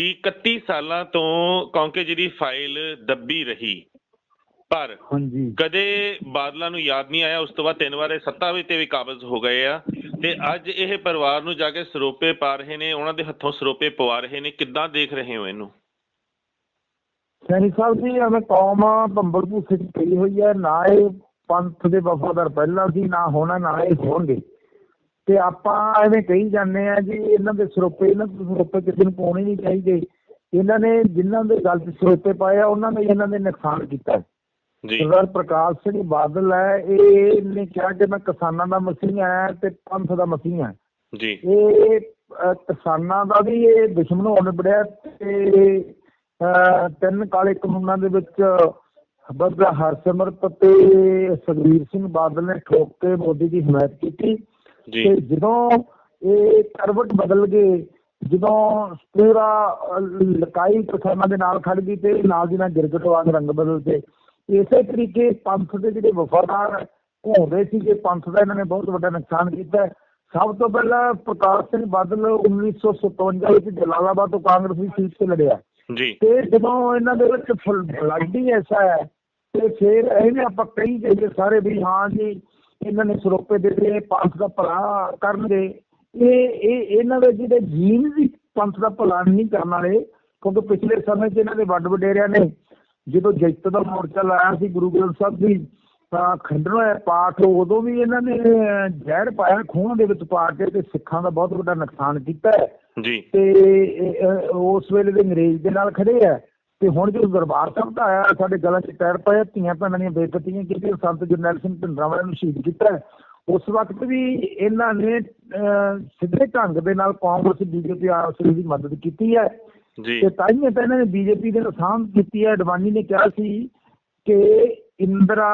ਕਿ 31 ਸਾਲਾਂ ਤੋਂ ਕੌਂਕੇ ਜਿਹੜੀ ਫਾਈਲ ਦੱਬੀ ਰਹੀ। ਪਰ ਹਾਂਜੀ। ਕਦੇ ਬਾਦਲਾਂ ਨੂੰ ਯਾਦ ਨਹੀਂ ਆਇਆ ਉਸ ਤੋਂ ਬਾਅਦ ਤਿੰਨ ਵਾਰ ਸੱਤਾ ਵਿੱਚ ਤੇ ਵੀ ਕਾਬਜ਼ ਹੋ ਗਏ ਆ। ਤੇ ਅੱਜ ਇਹ ਪਰਿਵਾਰ ਨੂੰ ਜਾ ਕੇ ਸਰੋਪੇ ਪਾ ਰਹੇ ਨੇ ਉਹਨਾਂ ਦੇ ਹੱਥੋਂ ਸਰੋਪੇ ਪਵਾ ਰਹੇ ਨੇ। ਕਿੱਦਾਂ ਦੇਖ ਰਹੇ ਹੋ ਇਹਨੂੰ? ਸੈਣੀ ਸਾਹਿਬ ਜੀ ਐਵੇਂ ਕੌਮ ਭੰਬਲ ਭੂਸੇ ਚ ਪਈ ਹੋਈ ਹੈ ਨਾ ਇਹ ਪੰਥ ਦੇ ਵਫਾਦਾਰ ਪਹਿਲਾਂ ਸੀ ਨਾ ਹੋਣਾ ਨਾ ਇਹ ਹੋਣਗੇ। ਤੇ ਆਪਾਂ ਐਵੇਂ ਕਹੀ ਜਾਂਦੇ ਆ ਜੀ ਇਹਨਾਂ ਦੇ ਸਰੋਪੇ ਇਹਨਾਂ ਦੇ ਸਰੋਪੇ ਕਿਸੇ ਨੂੰ ਪਾਉਣੇ ਨਹੀਂ ਚਾਹੀਦੇ। ਇਹਨਾਂ ਨੇ ਜਿਨ੍ਹਾਂ ਦੇ ਗਲਤ ਸਰੋਪੇ ਪਾਏ ਆ ਉਹਨਾਂ ਨੇ ਇਹਨਾਂ ਨੇ ਨੁਕਸਾਨ ਕੀਤਾ। ਜੀ। ਸਰਦਾਰ ਪ੍ਰਕਾਸ਼ ਸਿੰਘ ਬਾਦਲ ਹੈ ਇਹ ਨੇ ਕਿਹਾ ਕਿ ਮੈਂ ਕਿਸਾਨਾਂ ਦਾ ਮਸੀਹ ਹਾਂ ਤੇ ਪੰਥ ਦਾ ਮਸੀਹ ਹਾਂ ਜੀ। ਇਹ ਕਿਸਾਨਾਂ ਦਾ ਵੀ ਇਹ ਦੁਸ਼ਮਣ ਹੋ ਨਿਬੜਿਆ ਤੇ ਤਿੰਨ ਕਾਲੇ ਕਾਨੂੰਨਾਂ ਦੇ ਵਿੱਚ ਬੱਬਾ ਹਰਸਿਮਰਤ ਤੇ ਸੁਖਬੀਰ ਸਿੰਘ ਬਾਦਲ ਨੇ ਠੋਕ ਕੇ ਮੋਦੀ ਦੀ ਹਮਾਇਤ ਕੀਤੀ। ਤੇ ਜਦੋਂ ਇਹ ਕਰਵਟ ਬਦਲ ਗਏ ਜਦੋਂ ਪੂਰਾ ਲਕਾਈ ਕਿਸਾਨਾਂ ਦੇ ਨਾਲ ਖੜ ਗਈ ਤੇ ਨਾਲ ਦੀ ਨਾਲ ਗਿਰਗਟ ਵਾਂਗ ਰੰਗ ਬਦਲ ਤੇ। ਇਸੇ ਤਰੀਕੇ ਪੰਥ ਦੇ ਜਿਹੜੇ ਵਫਾਦਾਰ ਘੁੰਮਦੇ ਸੀ ਕਿ ਪੰਥ ਦਾ ਇਹਨਾਂ ਨੇ ਬਹੁਤ ਵੱਡਾ ਨੁਕਸਾਨ ਕੀਤਾ। ਸਭ ਤੋਂ ਪਹਿਲਾਂ ਪ੍ਰਕਾਸ਼ ਸਿੰਘ ਬਾਦਲ 1957 ਵਿੱਚ ਜਲਾਲਾਬਾਦ ਤੋਂ ਕਾਂਗਰਸੀ ਸੀਟ ਤੇ ਲੜਿਆ। ਜੀ। ਤੇ ਜਦੋਂ ਇਹਨਾਂ ਦੇ ਵਿੱਚ ਬਲੱਡ ਹੀ ਐਸਾ ਹੈ ਤੇ ਫਿਰ ਇਹਨੇ ਆਪਾਂ ਕਹੀ ਜਾਈਏ ਸਾਰੇ ਵੀ ਹਾਂ ਜੀ ਇਹਨਾਂ ਨੇ ਸਰੋਪੇ ਦੇ ਦੇ ਪੰਥ ਦਾ ਭਲਾ ਕਰਨਗੇ ਇਹ ਇਹ ਇਹਨਾਂ ਦੇ ਜਿਹੜੇ ਜੀਨ ਵੀ ਪੰਥ ਦਾ ਭਲਾ ਨਹੀਂ ਕਰਨ ਵਾਲੇ ਕਿਉਂਕਿ ਪਿਛਲੇ ਸਮੇਂ 'ਚ ਇਹਨਾਂ ਦੇ ਵੱਡ ਵਡੇਰਿਆਂ ਨੇ ਜਦੋਂ ਜਿੱਤ ਦਾ ਮੋਰਚਾ ਲਾਇਆ ਸੀ ਗੁਰੂ ਗ੍ਰੰਥ ਸਾਹਿਬ ਦੀ ਤਾਂ ਖੰਡਨ ਹੋਇਆ ਪਾਠ ਉਦੋਂ ਵੀ ਇਹਨਾਂ ਨੇ ਜ਼ਹਿਰ ਪਾਇਆ ਖੂਨ ਦੇ ਵਿੱਚ ਪਾ ਕੇ ਤੇ ਸਿੱਖਾਂ ਦਾ ਬਹੁਤ ਵੱਡਾ ਨੁਕਸਾਨ ਕੀਤਾ ਹੈ। ਜੀ। ਤੇ ਉਸ ਵੇਲੇ ਦੇ ਅੰਗਰੇਜ਼ ਦੇ ਨਾਲ ਖੜੇ ਆ ਤੇ ਹੁਣ ਜਦੋਂ ਦਰਬਾਰ ਸਾਹਿਬ ਦਾ ਆਇਆ ਸਾਡੇ ਗਲਾਂ 'ਚ ਪੈਰ ਪਏ ਧੀਆਂ ਭੈਣਾਂ ਦੀਆਂ ਬੇਇੱਜ਼ਤੀਆਂ ਕੀਤੀਆਂ ਸੰਤ ਜਰਨੈਲ ਸਿੰਘ ਭਿੰਡਰਾਂਵਾਲੇ ਨੂੰ ਸ਼ਹੀਦ ਕੀਤਾ ਹੈ। ਉਸ ਵਕਤ ਵੀ ਇਹਨਾਂ ਨੇ ਸਿੱਧੇ ਢੰਗ ਦੇ ਨਾਲ ਕਾਂਗਰਸ ਬੀਜੇਪੀ ਆਪਸ ਵਿੱਚ ਦੀ ਮਦਦ ਕੀਤੀ ਹੈ। ਜੀ। ਤੇ ਤਾਈਆਂ ਤਾਂ ਇਹਨਾਂ ਨੇ ਬੀਜੇਪੀ ਦੇ ਨਾਲ ਸਾਂਝ ਕੀਤੀ ਹੈ। ਅਡਵਾਨੀ ਨੇ ਕਿਹਾ ਸੀ ਕਿ ਇੰਦਰਾ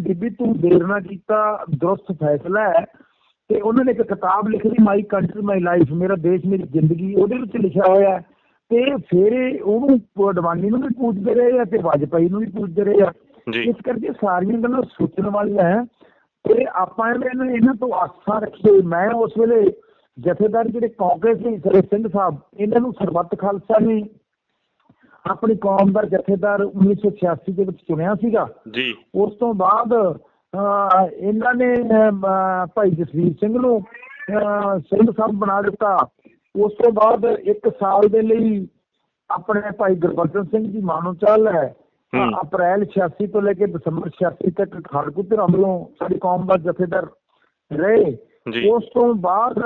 ਬੀਬੀ ਤੂੰ ਦੇਰ ਨਾ ਕੀਤਾ ਦਰੁਸਤ ਫੈਸਲਾ ਹੈ। ਤੇ ਉਹਨਾਂ ਨੇ ਇੱਕ ਕਿਤਾਬ ਲਿਖੀ ਮਾਈ ਕੰਟਰੀ ਮਾਈ ਲਾਈਫ ਮੇਰਾ ਦੇਸ਼ ਮੇਰੀ ਜ਼ਿੰਦਗੀ ਉਹਦੇ ਵਿੱਚ ਲਿਖਿਆ ਹੋਇਆ ਹੈ। ਤੇ ਫਿਰ ਉਹਨੂੰ ਅਡਵਾਨੀ ਨੂੰ ਵੀ ਪੁੱਛਦੇ ਰਹੇ ਆ ਤੇ ਵਾਜਪਾਈ ਨੂੰ ਵੀ ਪੁੱਛਦੇ ਰਹੇ ਆ। ਇਸ ਕਰਕੇ ਸਾਰੀਆਂ ਗੱਲਾਂ ਸੋਚਣ ਵਾਲੀਆਂ ਹੈ ਤੇ ਆਪਾਂ ਇਹਨਾਂ ਨੇ ਇਹਨਾਂ ਤੋਂ ਆਸਾਂ ਰੱਖੀਏ। ਮੈਂ ਉਸ ਵੇਲੇ ਜਥੇਦਾਰ ਜਿਹੜੇ ਕਾਂਗਰਸ ਸੀ ਸਰੇ ਸਿੰਘ ਸਾਹਿਬ ਇਹਨਾਂ ਨੂੰ ਸਰਬੱਤ ਖਾਲਸਾ ਨੇ ਆਪਣੀ ਕੌਮ ਦਾ ਜਥੇਦਾਰ 1986 ਦੇ ਵਿੱਚ ਚੁਣਿਆ ਸੀਗਾ। ਜੀ। ਉਸ ਤੋਂ ਬਾਅਦ ਇਹਨਾਂ ਨੇ ਭਾਈ ਜਸਵੀਰ ਸਿੰਘ ਨੂੰ ਸਿੰਘ ਸਾਹਿਬ ਬਣਾ ਦਿੱਤਾ। ਉਸ ਤੋਂ ਬਾਅਦ ਇੱਕ ਸਾਲ ਦੇ ਲਈ ਆਪਣੇ ਭਾਈ ਗੁਰਬਚਨ ਸਿੰਘ ਜੀ ਮਾਨੋਚਾਲ ਹੈ। ਹੂੰ। ਅਪ੍ਰੈਲ 86 ਤੋਂ ਲੈ ਕੇ ਦਸੰਬਰ 86 ਤੱਕ ਖਾੜਕੂ ਵੱਲੋਂ ਸਾਡੀ ਕੌਮ ਦਾ ਜਥੇਦਾਰ ਰਹੇ। ਉਸ ਤੋਂ ਬਾਅਦ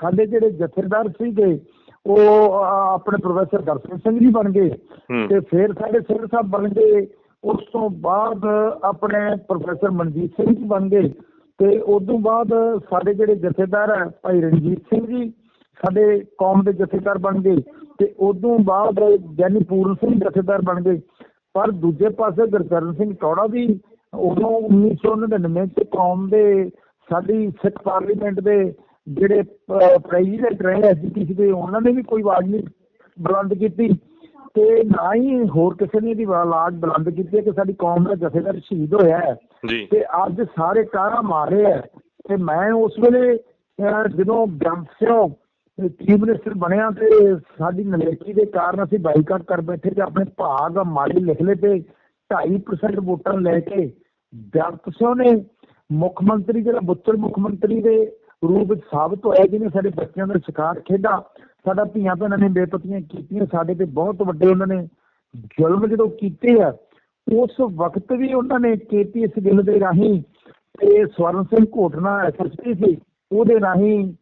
ਸਾਡੇ ਜਿਹੜੇ ਜਥੇਦਾਰ ਸੀਗੇ ਉਹ ਆਪਣੇ ਪ੍ਰੋਫੈਸਰ ਦਰਸ਼ਨ ਸਿੰਘ ਜੀ ਬਣ ਗਏ। ਤੇ ਫਿਰ ਸਾਡੇ ਸਿੰਘ ਸਾਹਿਬ ਬਣ ਗਏ। ਉਸ ਤੋਂ ਬਾਅਦ ਆਪਣੇ ਪ੍ਰੋਫੈਸਰ ਮਨਜੀਤ ਸਿੰਘ ਜੀ ਬਣ ਗਏ। ਤੇ ਉਸ ਤੋਂ ਬਾਅਦ ਸਾਡੇ ਜਿਹੜੇ ਜਥੇਦਾਰ ਹੈ ਭਾਈ ਰਣਜੀਤ ਸਿੰਘ ਜੀ ਸਾਡੇ ਕੌਮ ਦੇ ਜਥੇਦਾਰ ਬਣ ਗਏ ਤੇ ਤੋਂ ਬਾਅਦ ਗਿਆਨੀ ਪੂਰਨ ਸਿੰਘ ਜਥੇਦਾਰ ਬਣ ਗਏ। ਪਰ ਦੂਜੇ ਪਾਸੇ ਗੁਰਚਰਨ ਸਿੰਘ ਟੌੜਾ ਵੀ ਉਦੋਂ 1999 ਚ ਕੌਮ ਦੇ ਸਾਡੀ ਸਿੱਖ ਪਾਰਲੀਮੈਂਟ ਦੇ ਜਿਹੜੇ ਪ੍ਰੈਜ਼ੀਡੈਂਟ ਰਹੇ ਐਸਜੀਪੀਸੀ ਦੇ ਉਹਨਾਂ ਨੇ ਵੀ ਕੋਈ ਆਵਾਜ਼ ਨਹੀਂ ਬੁਲੰਦ ਕੀਤੀ ਤੇ ਨਾ ਹੀ ਹੋਰ ਕਿਸੇ ਨੇ ਇਹਦੀ ਆਵਾਜ਼ ਬੁਲੰਦ ਕੀਤੀ ਕਿ ਸਾਡੀ ਕੌਮ ਦਾ ਜਥੇਦਾਰ ਸ਼ਹੀਦ ਹੋਇਆ ਹੈ। ਤੇ ਅੱਜ ਸਾਰੇ ਕਾਰਾ ਮਾਰੇ ਹੈ। ਤੇ ਮੈਂ ਉਸ ਵੇਲੇ ਜਦੋਂ ਸਿੰਘ ਚੀਫ ਮਿਨਿਸਟਰ ਬਣਿਆ ਤੇ ਸਾਡੀ ਨਲੇਕੀ ਦੇ ਕਾਰਨ ਅਸੀਂ ਬਾਈਕਾਟ ਕਰ ਬੈਠੇ ਤੇ ਆਪਣੇ ਭਾਗ ਮਾੜੀ ਲਿਖ ਲਏ ਤੇ 2.5% ਵੋਟਾਂ ਲੈ ਕੇ ਗੰਪ ਸਿੰਘ ਨੇ ਮੁੱਖ ਮੰਤਰੀ ਜਿਹੜਾ ਬੁੱਤਰ ਮੁੱਖ ਮੰਤਰੀ ਦੇ ਰੂਪ ਵਿੱਚ ਸਾਬਤ ਹੋਇਆ ਜਿਹਨੇ ਸਾਡੇ ਬੱਚਿਆਂ ਦਾ ਸ਼ਿਕਾਰ ਖੇਡਾ, ਸਾਡਾ ਧੀਆਂ ਭੈਣਾਂ ਨੇ ਬੇਪਤੀਆਂ ਕੀਤੀਆਂ, ਸਾਡੇ ਤੇ ਬਹੁਤ ਵੱਡੇ ਉਹਨਾਂ ਨੇ ਜ਼ੁਲਮ ਜਦੋਂ ਕੀਤੇ ਆ, ਉਸ ਵਕਤ ਵੀ ਉਹਨਾਂ ਨੇ ਕੇਪੀਐਸ ਗਿੱਲ ਦੇ ਰਾਹੀਂ ਤੇ ਸਵਰਨ ਸਿੰਘ ਘੋਟਣਾ ਐਸਐਸਪੀ ਸੀ, ਉਹਦੇ ਰਾਹੀਂ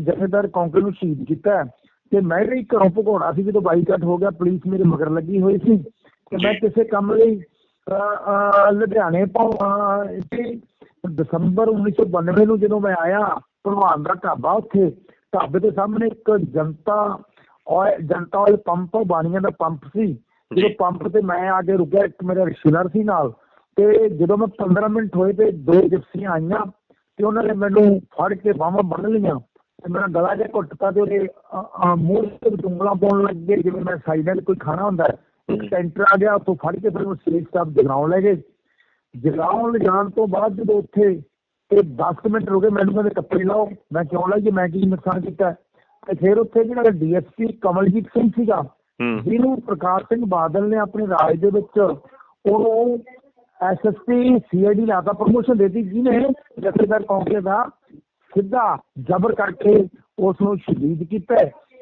ਜਥੇਦਾਰ ਕੌਂਕਰ ਨੂੰ ਸ਼ਹੀਦ ਕੀਤਾ ਤੇ ਮੈਂ ਵੀ ਘਰੋਂ ਭਗੌੜਾ ਸੀ ਜਦੋਂ ਬਾਈਕਾਟ ਹੋ ਗਿਆ ਪੁਲਿਸ ਮੇਰੇ ਮਗਰ ਲੱਗੀ ਹੋਈ ਸੀ ਤੇ ਮੈਂ। ਕਿਸੇ ਕੰਮ ਲਈ ਲੁਧਿਆਣੇ ਤੋਂ ਦਸੰਬਰ 1992 ਨੂੰ ਜਦੋਂ ਮੈਂ ਆਇਆ ਭਲਵਾਨ ਦਾ ਢਾਬਾ ਉੱਥੇ ਢਾਬੇ ਦੇ ਸਾਹਮਣੇ ਇੱਕ ਜਨਤਾ ਔਰ ਜਨਤਾ ਵਾਲੇ ਪੰਪ ਬਾਣੀਆਂ ਦਾ ਪੰਪ ਸੀ ਜਦੋਂ। ਪੰਪ ਤੇ ਮੈਂ ਆ ਕੇ ਰੁਕਿਆ ਇੱਕ ਮੇਰਾ ਰਿਸ਼ਤੇਦਾਰ ਸੀ ਨਾਲ ਤੇ ਜਦੋਂ ਮੈਂ 15 ਮਿੰਟ ਹੋਏ ਤੇ ਦੋ ਜਿਪਸੀਆਂ ਆਈਆਂ ਤੇ ਉਹਨਾਂ ਨੇ ਮੈਨੂੰ ਫੜ ਕੇ ਬਾਹਾਂ ਬੰਨ ਲਈਆਂ ਮੇਰਾ ਗਲਾ ਜਿਹਾ ਘੁੱਟਤਾ ਤੇ ਉਹਦੇ ਮੂੰਹ ਤੇ ਉਂਗਲਾਂ ਪਾਉਣ ਲੱਗ ਗਏ ਜਿਵੇਂ ਮੈਂ ਸਾਈਡਲ ਕੋਈ ਖਾਣਾ ਹੁੰਦਾ। ਇੱਕ। ਟੈਂਟਰ ਆ ਗਿਆ ਉੱਥੋਂ ਫੜ ਕੇ ਫਿਰ ਉਹ ਸਟੇਜ ਸਟਾਫ ਜਗਾਉਣ ਲੈ ਗਏ। ਜਗਾਉਣ ਲਿਜਾਣ ਤੋਂ ਬਾਅਦ ਜਦੋਂ ਉੱਥੇ ਤੇ 10 ਕੁ ਮਿੰਟ ਰੁਕੇ ਮੈਨੂੰ ਕਹਿੰਦੇ ਕੱਪੜੇ ਲਾਓ। ਮੈਂ ਕਿਉਂ ਲਾਈਏ ਮੈਂ ਕੀ ਨੁਕਸਾਨ ਕੀਤਾ? ਤੇ ਫਿਰ ਉੱਥੇ ਜਿਹੜਾ ਡੀਐਸਪੀ ਕਮਲਜੀਤ ਸਿੰਘ ਸੀਗਾ ਜਿਹਨੂੰ ਪ੍ਰਕਾਸ਼ ਸਿੰਘ ਬਾਦਲ ਨੇ ਆਪਣੇ ਰਾਜ ਦੇ ਵਿੱਚ ਉਹਨੂੰ ਐਸਐਸਪੀ ਸੀਆਈਡੀ ਲਾਤਾ ਪ੍ਰਮੋਸ਼ਨ ਦਿੱਤੀ। ਜਿਹਨੇ ਜਥੇਦਾਰ ਕੌਂਕੇ ਦਾ ਸਿੱਧਾ ਜ਼ਬਰ ਕਰਕੇ ਉਸ ਨੂੰ ਸ਼ਹੀਦ ਕੀਤਾ।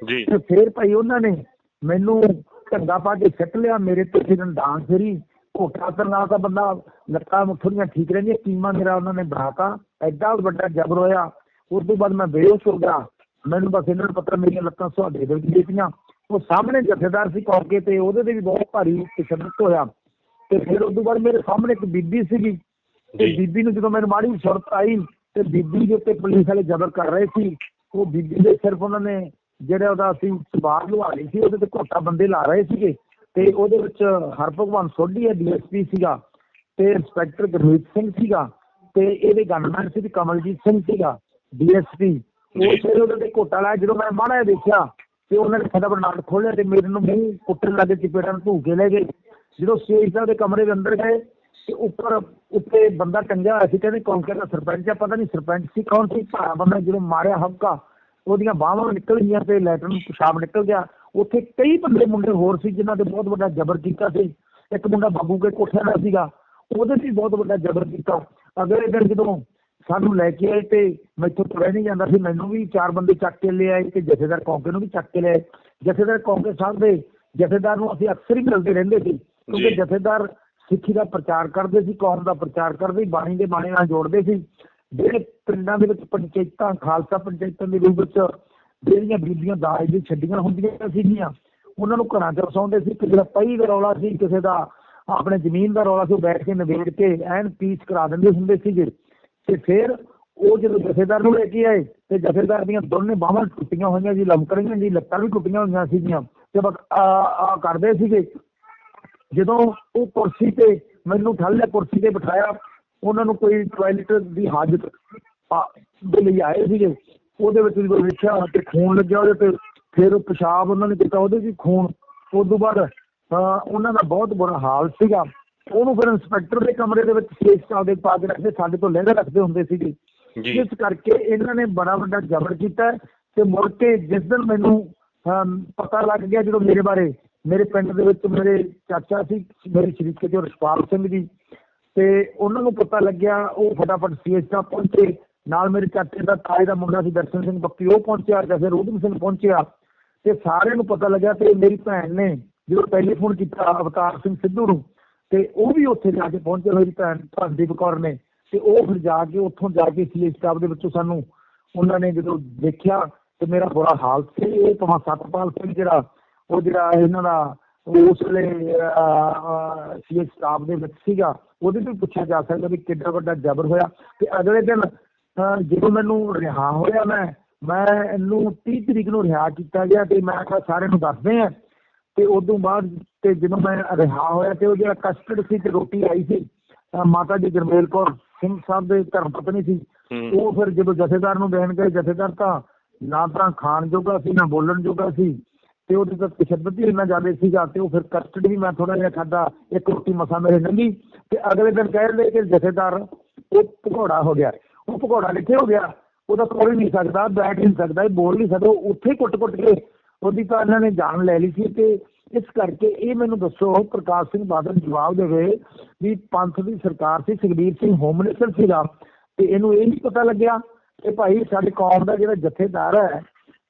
ਜੀ। ਤੇ ਫਿਰ ਭਾਈ ਉਹਨਾਂ ਨੇ ਮੈਨੂੰ ਢੰਗਾ ਪਾ ਕੇ ਸਿੱਟ ਲਿਆ। ਮੇਰੇ ਤੇ ਫਿਰ ਡਾਂਗ ਫੇਰੀ। ਘੋਟਾ ਕਰਨਾ ਤਾਂ ਬੰਦਾ ਲੱਤਾਂ ਮੁੱਠੀਆਂ ਠੀਕ ਰਹਿੰਦੀਆਂ ਕੀਮਾ ਮੇਰਾ ਉਹਨਾਂ ਨੇ ਬਣਾਤਾ। ਐਡਾ ਵੱਡਾ ਜ਼ਬਰ ਹੋਇਆ। ਉਸ ਤੋਂ ਬਾਅਦ ਮੈਂ ਬੇਹੋਸ਼ ਹੋ ਗਿਆ। ਮੈਨੂੰ ਬਸ ਇਹਨਾਂ ਨੂੰ ਪਤਾ ਮੇਰੀਆਂ ਲੱਤਾਂ ਸੁਹਾਗੇ ਦੇ ਵਿੱਚ ਦਿੱਤੀਆਂ ਉਹ ਸਾਹਮਣੇ ਜਥੇਦਾਰ ਸੀ ਕੌਂਕੇ ਤੇ ਉਹਦੇ ਤੇ ਵੀ ਬਹੁਤ ਭਾਰੀ ਤਸ਼ੱਦਦ ਹੋਇਆ। ਤੇ ਫਿਰ ਉਸ ਤੋਂ ਬਾਅਦ ਮੇਰੇ ਸਾਹਮਣੇ ਇੱਕ ਬੀਬੀ ਸੀਗੀ। ਤੇ। ਬੀਬੀ ਨੂੰ ਜਦੋਂ ਮੈਨੂੰ ਮਾੜੀ ਸੁਰਤ ਆਈ ਤੇ ਬੀਬੀ ਦੇ ਉੱਤੇ ਪੁਲਿਸ ਵਾਲੇ ਜ਼ਬਰ ਕਰ ਰਹੇ ਸੀ। ਉਹ ਬੀਬੀ ਦੇ ਸਿਰਫ ਉਹਨਾਂ ਨੇ ਜਿਹੜਾ ਉਹਦਾ ਅਸੀਂ ਸਵਾਰ ਲਵਾ ਲਈ ਸੀ ਉਹਦੇ ਤੇ ਘੋਟਾ ਬੰਦੇ ਲਾ ਰਹੇ ਸੀਗੇ। ਤੇ ਉਹਦੇ ਵਿੱਚ ਹਰਭਗਵਾਨ ਸੋਢੀ ਹੈ ਡੀਐਸਪੀ ਸੀਗਾ ਤੇ ਇੰਸਪੈਕਟਰ ਗੁਰਮੀਤ ਸਿੰਘ ਸੀਗਾ ਤੇ ਇਹਦੇ ਗਨਮੈਨ ਸੀ ਕਮਲਜੀਤ ਸਿੰਘ ਸੀਗਾ ਡੀਐਸਪੀ। ਉਹ। ਫਿਰ ਉਹਦੇ ਤੇ ਘੋਟਾ ਲਾਇਆ। ਜਦੋਂ ਮੈਂ ਮਾੜਾ ਜਿਹਾ ਦੇਖਿਆ ਤੇ ਉਹਨਾਂ ਨੇ ਫਟਾਫਟ ਨਾਲ ਖੋਲਿਆ ਤੇ ਮੇਰੇ ਨੂੰ ਮੂੰਹ ਕੁੱਟਣ ਲੱਗੇ ਚਪੇੜਾਂ ਨੂੰ ਧੂ ਕੇ ਲੈ ਗਏ। ਜਦੋਂ ਸਟੇਜ ਦਾ ਦੇ ਕਮਰੇ ਦੇ ਅੰਦਰ ਗਏ ਤੇ ਉੱਪਰ ਉੱਤੇ ਬੰਦਾ ਟੰਗਿਆ ਹੋਇਆ ਸੀ ਕਹਿੰਦੇ ਕੌਂਕੇ ਦਾ ਸਰਪੰਚ ਆ ਪਤਾ ਨਹੀਂ ਸਰਪੰਚ ਸੀ ਕੌਣ ਸੀ ਭਾਰਾ ਬੰਦਾ ਜਦੋਂ ਮਾਰਿਆ ਹੱਕਾ ਉਹਦੀਆਂ ਬਾਹਾਂ ਨਿਕਲ ਗਈਆਂ ਤੇ ਲੈਟਰ ਨੂੰ ਪਿਸ਼ਾਬ ਨਿਕਲ ਗਿਆ। ਉੱਥੇ ਕਈ ਬੰਦੇ ਮੁੰਡੇ ਹੋਰ ਸੀ ਜਿਨ੍ਹਾਂ ਤੇ ਬਹੁਤ ਵੱਡਾ ਜ਼ਬਰ ਕੀਤਾ ਸੀ। ਇੱਕ ਮੁੰਡਾ ਬਾਬੂ ਕੇ ਕੋਠਿਆਂ ਦਾ ਸੀਗਾ ਉਹਦੇ ਵੀ ਬਹੁਤ ਵੱਡਾ ਜ਼ਬਰ ਕੀਤਾ। ਅਗਲੇ ਦਿਨ ਜਦੋਂ ਸਾਨੂੰ ਲੈ ਕੇ ਆਏ ਤੇ ਮੈਥੋਂ ਤੁਰਿਆ ਨਹੀਂ ਜਾਂਦਾ ਸੀ ਮੈਨੂੰ ਵੀ ਚਾਰ ਬੰਦੇ ਚੱਕ ਕੇ ਲੈ ਆਏ ਤੇ ਜਥੇਦਾਰ ਕੌਂਕੇ ਨੂੰ ਵੀ ਚੱਕ ਕੇ ਲੈ ਆਏ। ਜਥੇਦਾਰ ਕੌਂਕੇ ਸਾਹਿਬ ਦੇ ਜਥੇਦਾਰ ਨੂੰ ਅਸੀਂ ਅਕਸਰ ਹੀ ਮਿਲਦੇ ਰਹਿੰਦੇ ਸੀ ਕਿਉਂਕਿ। ਜਥੇਦਾਰ ਸਿੱਖੀ ਦਾ ਪ੍ਰਚਾਰ ਕਰਦੇ ਸੀ, ਕੌਮ ਦਾ ਪ੍ਰਚਾਰ ਕਰਦੇ ਸੀ, ਬਾਣੀ ਦੇ ਬਾਣੇ ਨਾਲ ਜੋੜਦੇ ਸੀ। ਜਿਹੜੇ ਪਿੰਡਾਂ ਦੇ ਵਿੱਚ ਪੰਚਾਇਤਾਂ, ਖਾਲਸਾ ਪੰਚਾਇਤਾਂ ਦੇ ਰੂਪ ਵਿੱਚ ਜਿਹੜੀਆਂ ਬੀਬੀਆਂ ਦਾਜ ਦੀ ਛੱਡੀਆਂ ਹੁੰਦੀਆਂ ਸੀਗੀਆਂ, ਉਹਨਾਂ ਨੂੰ ਘਰਾਂ 'ਚ ਵਸਾਉਂਦੇ ਸੀ। ਕਿਸੇ ਦਾ ਪਈ ਦਾ ਰੌਲਾ ਸੀ, ਕਿਸੇ ਦਾ ਆਪਣੇ ਜ਼ਮੀਨ ਦਾ ਰੌਲਾ ਸੀ, ਉਹ ਬੈਠ ਕੇ ਨਿਬੇੜ ਕੇ ਐਨ ਪੀਸ ਕਰਾ ਦਿੰਦੇ ਹੁੰਦੇ ਸੀਗੇ। ਤੇ ਫਿਰ ਉਹ ਜਦੋਂ ਜਥੇਦਾਰ ਨੂੰ ਲੈ ਕੇ ਆਏ, ਤੇ ਜਥੇਦਾਰ ਦੀਆਂ ਦੋਨੇ ਬਾਹਾਂ ਟੁੱਟੀਆਂ ਹੋਈਆਂ ਜੀ ਲਮਕ ਰਹੀਆਂ ਜੀ, ਲੱਤਾਂ ਵੀ ਟੁੱਟੀਆਂ ਹੋਈਆਂ ਸੀਗੀਆਂ। ਤੇ ਬਸ ਆ ਕਰਦੇ ਸੀਗੇ। ਜਦੋਂ ਉਹ ਕੁਰਸੀ ਤੇ ਮੈਨੂੰ ਠੱਲ ਕੁਰਸੀ ਤੇ ਬਿਠਾਇਆ ਉਹਨਾਂ ਨੂੰ ਕੋਈ ਟਾਇਲਟ ਦੀ ਹਾਜ਼ਤ ਦੇ ਲਈ ਆਏ ਸੀਗੇ। ਉਹਦੇ ਵਿੱਚ ਜਦੋਂ ਵੇਖਿਆ ਤੇ ਖੂਨ ਲੱਗਿਆ ਉਹਦੇ ਤੇ ਫਿਰ ਉਹ ਪਿਸ਼ਾਬ ਉਹਨਾਂ ਨੇ ਕੀਤਾ ਉਹਦੇ 'ਚ ਵੀ ਖੂਨ। ਉਸ ਤੋਂ ਬਾਅਦ ਉਹਨਾਂ ਦਾ ਬਹੁਤ ਬੁਰਾ ਹਾਲ ਸੀਗਾ। ਉਹਨੂੰ ਫਿਰ ਇੰਸਪੈਕਟਰ ਦੇ ਕਮਰੇ ਦੇ ਵਿੱਚ ਸੇਫ ਸਟਾਫ ਦੇ ਪਾ ਕੇ ਰੱਖਦੇ ਸਾਡੇ ਤੋਂ ਲਹਿਦਾ ਰੱਖਦੇ ਹੁੰਦੇ ਸੀਗੇ। ਜੀ। ਇਸ ਕਰਕੇ ਇਹਨਾਂ ਨੇ ਬੜਾ ਵੱਡਾ ਜ਼ਬਰ ਕੀਤਾ ਤੇ ਮੁੜ ਕੇ ਜਿਸ ਦਿਨ ਮੈਨੂੰ ਪਤਾ ਲੱਗ ਗਿਆ ਜਦੋਂ ਮੇਰੇ ਬਾਰੇ ਮੇਰੇ ਪਿੰਡ ਦੇ ਵਿੱਚ ਮੇਰੇ ਚਾਚਾ ਸੀ, ਮੇਰੀ ਸ਼ਰੀਕੇ ਜੋ ਰਸ਼ਪਾਲ ਸਿੰਘ ਜੀ, ਤੇ ਉਹਨਾਂ ਨੂੰ ਪਤਾ ਲੱਗਿਆ, ਉਹ ਫਟਾਫਟ ਸੀਐਸ ਦਾ ਪਹੁੰਚੇ, ਨਾਲ ਮੇਰੇ ਚਾਚੇ ਦਾ ਤਾਏ ਦਾ ਮੁੰਡਾ ਸੀ ਦਰਸ਼ਨ ਸਿੰਘ, ਬੱਕੀ ਉਹ ਪਹੁੰਚਿਆ, ਜਾਂ ਫਿਰ ਸਿੰਘ ਪਹੁੰਚਿਆ, ਤੇ ਸਾਰਿਆਂ ਨੂੰ ਪਤਾ ਲੱਗਿਆ ਤੇ ਮੇਰੀ ਭੈਣ ਨੇ ਜਦੋਂ ਟੈਲੀਫੋਨ ਕੀਤਾ ਅਵਤਾਰ ਸਿੰਘ ਸਿੱਧੂ ਨੂੰ, ਤੇ ਉਹ ਵੀ ਉੱਥੇ ਜਾ ਕੇ ਪਹੁੰਚੇ, ਮੇਰੀ ਭੈਣ ਧਰਮਦੀਪ ਕੌਰ ਨੇ, ਤੇ ਉਹ ਫਿਰ ਜਾ ਕੇ ਉੱਥੋਂ ਜਾ ਕੇ ਸੀ ਸਟਾਫ ਦੇ ਵਿੱਚੋਂ ਸਾਨੂੰ ਉਹਨਾਂ ਨੇ ਜਦੋਂ ਦੇਖਿਆ, ਤੇ ਮੇਰਾ ਬੁਰਾ ਹਾਲ ਸੀ, ਇਹ ਤਾਂ ਸਤਪਾਲ ਸਿੰਘ ਜਿਹੜਾ ਉਹ ਜਿਹੜਾ ਇਹਨਾਂ ਦਾ ਉਸ ਵੇਲੇ ਸੀ ਸਟਾਫ ਦੇ ਵਿੱਚ ਸੀਗਾ ਉਹਦੇ ਤੋਂ ਪੁੱਛਿਆ ਜਾ ਸਕਦਾ ਵੀ ਕਿੰਨਾ ਵੱਡਾ ਜ਼ਬਰ ਹੋਇਆ। ਤੇ ਅਗਲੇ ਦਿਨ ਜਦੋਂ ਮੈਨੂੰ ਰਿਹਾ ਹੋਇਆ ਮੈਂ ਮੈਂ ਇਹਨੂੰ 30 ਤਰੀਕ ਨੂੰ ਰਿਹਾ ਕੀਤਾ ਗਿਆ ਤੇ ਮੈਂ ਕਿਹਾ ਸਾਰਿਆਂ ਨੂੰ ਦੱਸਦੇ ਆ। ਤੇ ਉਦੋਂ ਬਾਅਦ ਤੇ ਜਦੋਂ ਮੈਂ ਰਿਹਾ ਹੋਇਆ ਤੇ ਉਹ ਜਿਹੜਾ ਕਸਟਡ ਸੀ ਤੇ ਰੋਟੀ ਆਈ ਸੀ ਮਾਤਾ ਜੀ ਗਰਮੇਲ ਕੌਰ ਸਿੰਘ ਸਾਹਿਬ ਦੇ ਧਰਮ ਪਤਨੀ ਸੀ ਉਹ ਫਿਰ ਜਦੋਂ ਜਥੇਦਾਰ ਨੂੰ ਦੇਣ ਗਏ ਜਥੇਦਾਰ ਤਾਂ ਨਾ ਤਾਂ ਖਾਣ ਜੋਗਾ ਸੀ ਨਾ ਬੋਲਣ ਜੋਗਾ ਸੀ। ਤੇ ਉਹਦੇ ਤਾਂ ਤਸ਼ੱਦਦ ਹੀ ਇੰਨਾ ਜ਼ਿਆਦਾ ਸੀਗਾ ਤੇ ਉਹ ਫਿਰ ਕਸਟਡੀ ਵੀ ਮੈਂ ਥੋੜਾ ਜਿਹਾ ਖਾਦਾ ਇੱਕ ਰੋਟੀ ਮਸਾ ਮੇਰੇ ਲੰਗੀ ਤੇ ਅਗਲੇ ਦਿਨ ਕਹਿੰਦੇ ਕਿ ਜਥੇਦਾਰ ਉਹ ਭਗੌੜਾ ਹੋ ਗਿਆ। ਉਹ ਭਗੌੜਾ ਕਿੱਥੇ ਹੋ ਗਿਆ? ਉਹ ਤਾਂ ਨਹੀਂ ਸਕਦਾ, ਬੈਠ ਨਹੀਂ ਸਕਦਾ ਬੋਲ ਨਹੀਂ ਸਕਦਾ ਉੱਥੇ ਕੁੱਟ-ਕੁੱਟ ਕੇ ਉਹਦੀ ਤਾਂ ਇਹਨਾਂ ਨੇ ਜਾਨ ਲੈ ਲਈ ਸੀ ਤੇ ਇਸ ਕਰਕੇ ਇਹ ਮੈਨੂੰ ਦੱਸੋ ਪ੍ਰਕਾਸ਼ ਸਿੰਘ ਬਾਦਲ ਜਵਾਬ ਦੇਵੇ ਵੀ ਪੰਥ ਦੀ ਸਰਕਾਰ ਸੀ, ਸੁਖਬੀਰ ਸਿੰਘ ਹੋਮ ਮਿਨਿਸਟਰ ਸੀਗਾ ਤੇ ਇਹਨੂੰ ਇਹ ਨਹੀਂ ਪਤਾ ਲੱਗਿਆ ਕਿ ਭਾਈ ਸਾਡੇ ਕੌਮ ਦਾ ਜਿਹੜਾ ਜਥੇਦਾਰ ਹੈ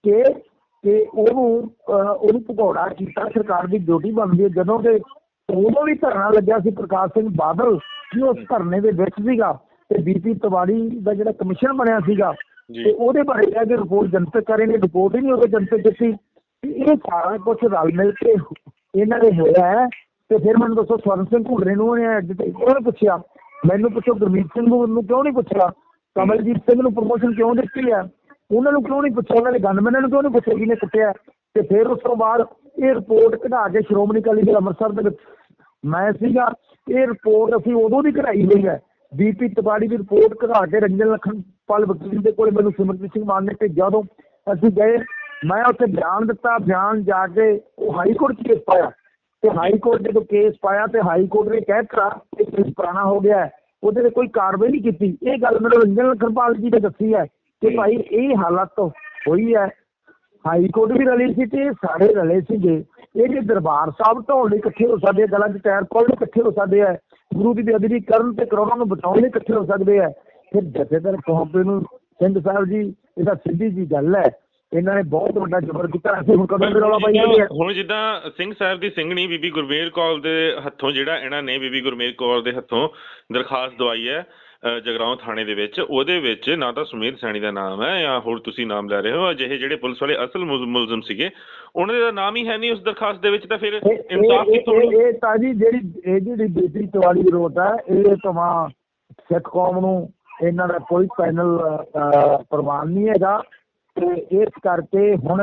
ਕਿ ਕਿ ਉਹਨੂੰ ਉਹਨੂੰ ਭਗੌੜਾ ਕੀਤਾ ਸਰਕਾਰ ਦੀ ਡਿਊਟੀ ਬਣਦੀ ਹੈ। ਜਦੋਂ ਕਿ ਉਦੋਂ ਵੀ ਧਰਨਾ ਲੱਗਿਆ ਸੀ ਪ੍ਰਕਾਸ਼ ਸਿੰਘ ਬਾਦਲ ਕਿ ਉਸ ਧਰਨੇ ਦੇ ਵਿੱਚ ਸੀਗਾ ਤੇ ਬੀਪੀ ਤਿਵਾੜੀ ਦਾ ਜਿਹੜਾ ਕਮਿਸ਼ਨ ਬਣਿਆ ਸੀਗਾ। ਤੇ ਉਹਦੇ ਬਾਰੇ ਇਹ ਕਿ ਰਿਪੋਰਟ ਜਨਤਕ ਕਰੇਂਗੇ ਰਿਪੋਰਟ ਹੀ ਨਹੀਂ ਉਹਦੇ ਜਨਤਕ ਦਿੱਤੀ। ਇਹ ਸਾਰਾ ਕੁਝ ਰਲ ਮਿਲ ਕੇ ਇਹਨਾਂ ਦੇ ਹੋਇਆ ਹੈ। ਤੇ ਫਿਰ ਮੈਨੂੰ ਦੱਸੋ ਸਵਰਨ ਸਿੰਘ ਘੁੰਡਰੇ ਨੂੰ ਉਹਨੇ ਅੱਜ ਤੱਕ ਕਿਉਂ ਨਹੀਂ ਪੁੱਛਿਆ? ਮੈਨੂੰ ਪੁੱਛੋ ਗੁਰਮੀਤ ਸਿੰਘ ਨੂੰ ਨੂੰ ਕਿਉਂ ਨਹੀਂ ਪੁੱਛਿਆ? ਕਮਲਜੀਤ ਸਿੰਘ ਨੂੰ ਪ੍ਰਮੋਸ਼ਨ ਕਿਉਂ ਦਿੱਤੀ ਹੈ? ਉਹਨਾਂ ਨੂੰ ਕਿਉਂ ਨਹੀਂ ਪੁੱਛਿਆ? ਉਹਨਾਂ ਦੇ ਗਨਮੈਨਾਂ ਨੂੰ ਕਿਉਂ ਨਹੀਂ ਪੁੱਛਿਆ ਕਿਹਨੇ ਕੁੱਟਿਆ? ਤੇ ਫਿਰ ਉਸ ਤੋਂ ਬਾਅਦ ਇਹ ਰਿਪੋਰਟ ਕਢਾ ਕੇ ਸ਼੍ਰੋਮਣੀ ਅਕਾਲੀ ਦਲ ਅੰਮ੍ਰਿਤਸਰ ਦੇ ਵਿੱਚ ਮੈਂ ਸੀਗਾ। ਇਹ ਰਿਪੋਰਟ ਅਸੀਂ ਉਦੋਂ ਦੀ ਕਢਾਈ ਹੋਈ ਹੈ। ਬੀਪੀ ਤਿਵਾੜੀ ਦੀ ਰਿਪੋਰਟ ਕਢਾ ਕੇ ਰੰਜਨ ਲਖਨ ਪਾਲ ਵਕੀਲ ਦੇ ਕੋਲ ਮੈਨੂੰ ਸਿਮਰਜੀਤ ਸਿੰਘ ਮਾਨ ਨੇ ਭੇਜਿਆ। ਉਦੋਂ ਅਸੀਂ ਗਏ। ਮੈਂ ਉੱਥੇ ਬਿਆਨ ਦਿੱਤਾ। ਬਿਆਨ ਜਾ ਕੇ ਉਹ ਹਾਈ ਕੋਰਟ 'ਚ ਕੇਸ ਪਾਇਆ। ਤੇ ਹਾਈ ਕੋਰਟ ਜਦੋਂ ਕੇਸ ਪਾਇਆ ਤੇ ਹਾਈ ਕੋਰਟ ਨੇ ਕਹਿ ਦਿੱਤਾ ਕਿ ਕੇਸ ਪੁਰਾਣਾ ਹੋ ਗਿਆ ਉਹਦੇ ਤੇ ਕੋਈ ਕਾਰਵਾਈ ਨਹੀਂ ਕੀਤੀ। ਇਹ ਗੱਲ ਮੈਨੂੰ ਰੰਜਨ ਲਖਨਪਾਲ ਜੀ ਨੇ ਦੱਸੀ ਹੈ। ਕਿ ਭਾਈ ਇਹ ਹਾਲਤ ਹੋਈ ਹੈ। ਹਾਈ ਕੋਰਟ ਵੀ ਰਲੀ ਸੀ ਤੇ ਸਾਰੇ ਰਲੇ ਸੀਗੇ। ਇਹ ਜੇ ਦਰਬਾਰ ਸਾਹਿਬ ਢਾਉਣ ਲਈ ਇਕੱਠੇ ਹੋ ਸਕਦੇ ਆ, ਗਲਾਂ 'ਚ ਟਾਇਰ ਪਾਉਣ ਲਈ ਇਕੱਠੇ ਹੋ ਸਕਦੇ ਆ, ਗੁਰੂ ਦੀ ਬੇਅਦਬੀ ਕਰਨ ਤੇ ਕਰੋਨਾ ਨੂੰ ਬਚਾਉਣ ਲਈ ਇਕੱਠੇ ਹੋ ਸਕਦੇ ਆ, ਫਿਰ ਜਥੇਦਾਰ ਕੌਂਪੇ ਨੂੰ ਸਿੰਘ ਸਾਹਿਬ ਜੀ, ਇਹ ਤਾਂ ਸਿੱਧੀ ਜੀ ਗੱਲ ਹੈ। ਇਹਨਾਂ ਨੇ ਬਹੁਤ ਵੱਡਾ ਜ਼ਬਰ ਕੀਤਾ, ਅਸੀਂ ਹੁਣ ਕਦੋਂ ਦੇ ਰੌਲਾ ਪਾਈ ਜਾਂਦੇ ਆ। ਹੁਣ ਜਿੱਦਾਂ ਸਿੰਘ ਸਾਹਿਬ ਦੀ ਸਿੰਘਣੀ ਬੀਬੀ ਗੁਰਮੇਲ ਕੌਰ ਦੇ ਹੱਥੋਂ ਜਿਹੜਾ ਇਹਨਾਂ ਨੇ ਬੀਬੀ ਗੁਰਮੇਲ ਕੌਰ ਦੇ ਹੱਥੋਂ ਦਰਖਾਸਤ ਦਵਾਈ ਹੈ ਜਗਰਾਉਂ ਥਾਣੇ ਦੇ ਵਿੱਚ ਉਹਦੇ ਵਿੱਚ ਨਾ ਤਾਂ ਸੁਮੇਧ ਸੈਣੀ ਦਾ ਨਾਮ ਹੈ ਜਾਂ ਹੋਰ ਤੁਸੀਂ ਨਾਮ ਲੈ ਰਹੇ ਹੋ ਅਜਿਹੇ ਜਿਹੜੇ ਪੁਲਿਸ ਵਾਲੇ ਅਸਲ ਮੁਲ- ਮੁਲਜ਼ਮ ਸੀਗੇ ਉਹਨਾਂ ਦਾ ਨਾਮ ਹੀ ਹੈ ਨਹੀਂ ਉਸ ਦਰਖਾਸਤ ਦੇ ਵਿੱਚ ਤਾਂ ਫਿਰ ਇਨਸਾਫ ਕਿੱਥੋਂ ਇਹ- ਤਾਂ ਜੀ ਜਿਹੜੀ ਇਹ ਜਿਹੜੀ ਬੇਟੀ ਚਵਾਲੀ ਰੋਡ ਹੈ ਇਹ ਤਮਾ ਸਿੱਖ ਕੌਮ ਨੂੰ ਇਹਨਾਂ ਦਾ ਕੋਈ ਪੈਨਲ ਪ੍ਰਵਾਨ ਨਹੀਂ ਹੈਗਾ ਤੇ ਇਸ ਕਰਕੇ ਹੁਣ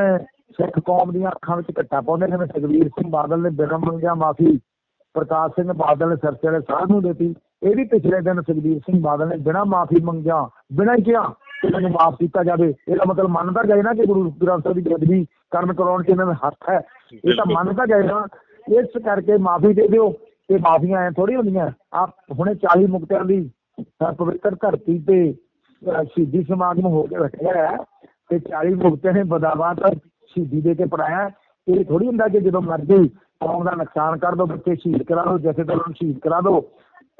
ਸਿੱਖ ਕੌਮ ਦੀਆਂ ਅੱਖਾਂ ਵਿੱਚ ਘੱਟਾ ਪਾਉਂਦੇ ਨੇ ਸੁਖਬੀਰ ਸਿੰਘ ਬਾਦਲ ਨੇ ਬਿਨਾਂ ਮੰਗਿਆ ਮਾਫੀ ਪ੍ਰਕਾਸ਼ ਸਿੰਘ ਬਾਦਲ ਨੇ ਸਰਸੇ ਵਾਲੇ ਸਾਹਿਬ ਨੂੰ ਦਿੱਤੀ ਇਹ ਵੀ ਪਿਛਲੇ ਦਿਨ ਸੁਖਬੀਰ ਸਿੰਘ ਬਾਦਲ ਨੇ ਬਿਨਾਂ ਮਾਫੀ ਮੰਗਿਆ ਬਿਨਾਂ ਹੀ ਕਿਹਾ ਕਿ ਮੈਨੂੰ ਮਾਫ ਕੀਤਾ ਜਾਵੇ। ਇਹਦਾ ਮਤਲਬ ਮੰਨਦਾ ਜਾਏ ਨਾ ਕਿ ਗੁਰੂ ਗ੍ਰੰਥ ਸਾਹਿਬ ਦੀ ਬੇਅਦਬੀ ਕਰਨ ਕਰਾਉਣ 'ਚ ਇਹਨਾਂ ਦਾ ਹੱਥ ਹੈ। ਇਹ ਤਾਂ। ਮੰਨਦਾ ਜਾਏ ਨਾ ਇਸ ਕਰਕੇ ਮਾਫੀ ਦੇ ਦਿਓ। ਇਹ ਮਾਫੀਆਂ ਐ ਥੋੜੀ ਹੁੰਦੀਆਂ। ਆ ਹੁਣੇ 40 ਮੁਕਤਿਆਂ ਦੀ ਪਵਿੱਤਰ ਧਰਤੀ ਤੇ ਸ਼ਹੀਦੀ ਸਮਾਗਮ ਹੋ ਕੇ ਬੈਠਿਆ ਹੈ ਤੇ 40 ਮੁਕਤਿਆਂ ਨੇ ਬਦਾਵਾਤ ਸ਼ਹੀਦੀ ਦੇ ਕੇ ਪੜਾਇਆ ਇਹ ਥੋੜੀ ਹੁੰਦਾ ਕਿ ਜਦੋਂ ਮਰਜ਼ੀ ਕੌਮ ਦਾ ਨੁਕਸਾਨ ਕਰ ਦੋ ਬੱਚੇ ਸ਼ਹੀਦ ਕਰਾ ਦਿਓ ਜਥੇਦਾਰਾਂ ਨੂੰ ਸ਼ਹੀਦ ਕਰਾ ਦਿਓ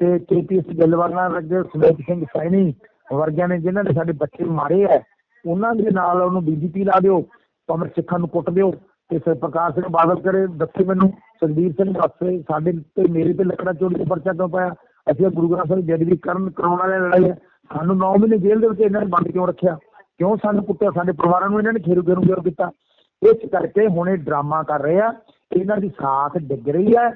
ਤੇ ਕੇਪੀਐਸ ਗਿੱਲਵਾਲਾ ਵਰਗੇ ਸੁਮੇਧ ਸਿੰਘ ਸੈਣੀ ਵਰਗਿਆਂ ਨੇ ਜਿਨ੍ਹਾਂ ਨੇ ਸਾਡੇ ਬੱਚੇ ਮਾਰੇ ਹੈ ਉਹਨਾਂ ਦੇ ਨਾਲ ਉਹਨੂੰ ਬੀਜੇਪੀ ਲਾ ਦਿਓ ਭਾਵੇਂ ਸਿੱਖਾਂ ਨੂੰ ਕੁੱਟ ਦਿਓ ਤੇ ਫਿਰ ਪ੍ਰਕਾਸ਼ ਸਿੰਘ ਬਾਦਲ ਕਰੇ, ਦੱਸੇ ਮੈਨੂੰ ਸੁਖਬੀਰ ਸਿੰਘ ਦੱਸੇ ਸਾਡੇ ਤੇ ਮੇਰੇ ਤੇ ਲੱਕੜਾ ਚੋਰੀ ਦਾ ਪਰਚਾ ਕਿਉਂ ਪਾਇਆ? ਅਸੀਂ ਗੁਰੂ ਗ੍ਰੰਥ ਸਾਹਿਬ ਦੀ ਕਰਨ ਕਰਾਉਣ ਵਾਲੇ ਲੜਾਈ ਹੈ ਸਾਨੂੰ 9 ਮਹੀਨੇ ਜੇਲ੍ਹ ਦੇ ਵਿੱਚ ਇਹਨਾਂ ਨੇ ਬੰਦ ਕਿਉਂ ਰੱਖਿਆ? ਕਿਉਂ ਸਾਨੂੰ ਕੁੱਟਿਆ? ਸਾਡੇ ਪਰਿਵਾਰਾਂ ਨੂੰ ਇਹਨਾਂ ਨੇ ਖੇਰੂ ਖੇਰੂ ਕਿਉਂ ਕੀਤਾ? ਇਸ ਕਰਕੇ ਹੁਣ ਇਹ ਡਰਾਮਾ ਕਰ ਰਹੇ ਆ, ਇਹਨਾਂ ਦੀ ਸਾਥ ਡਿੱਗ ਰਹੀ ਹੈ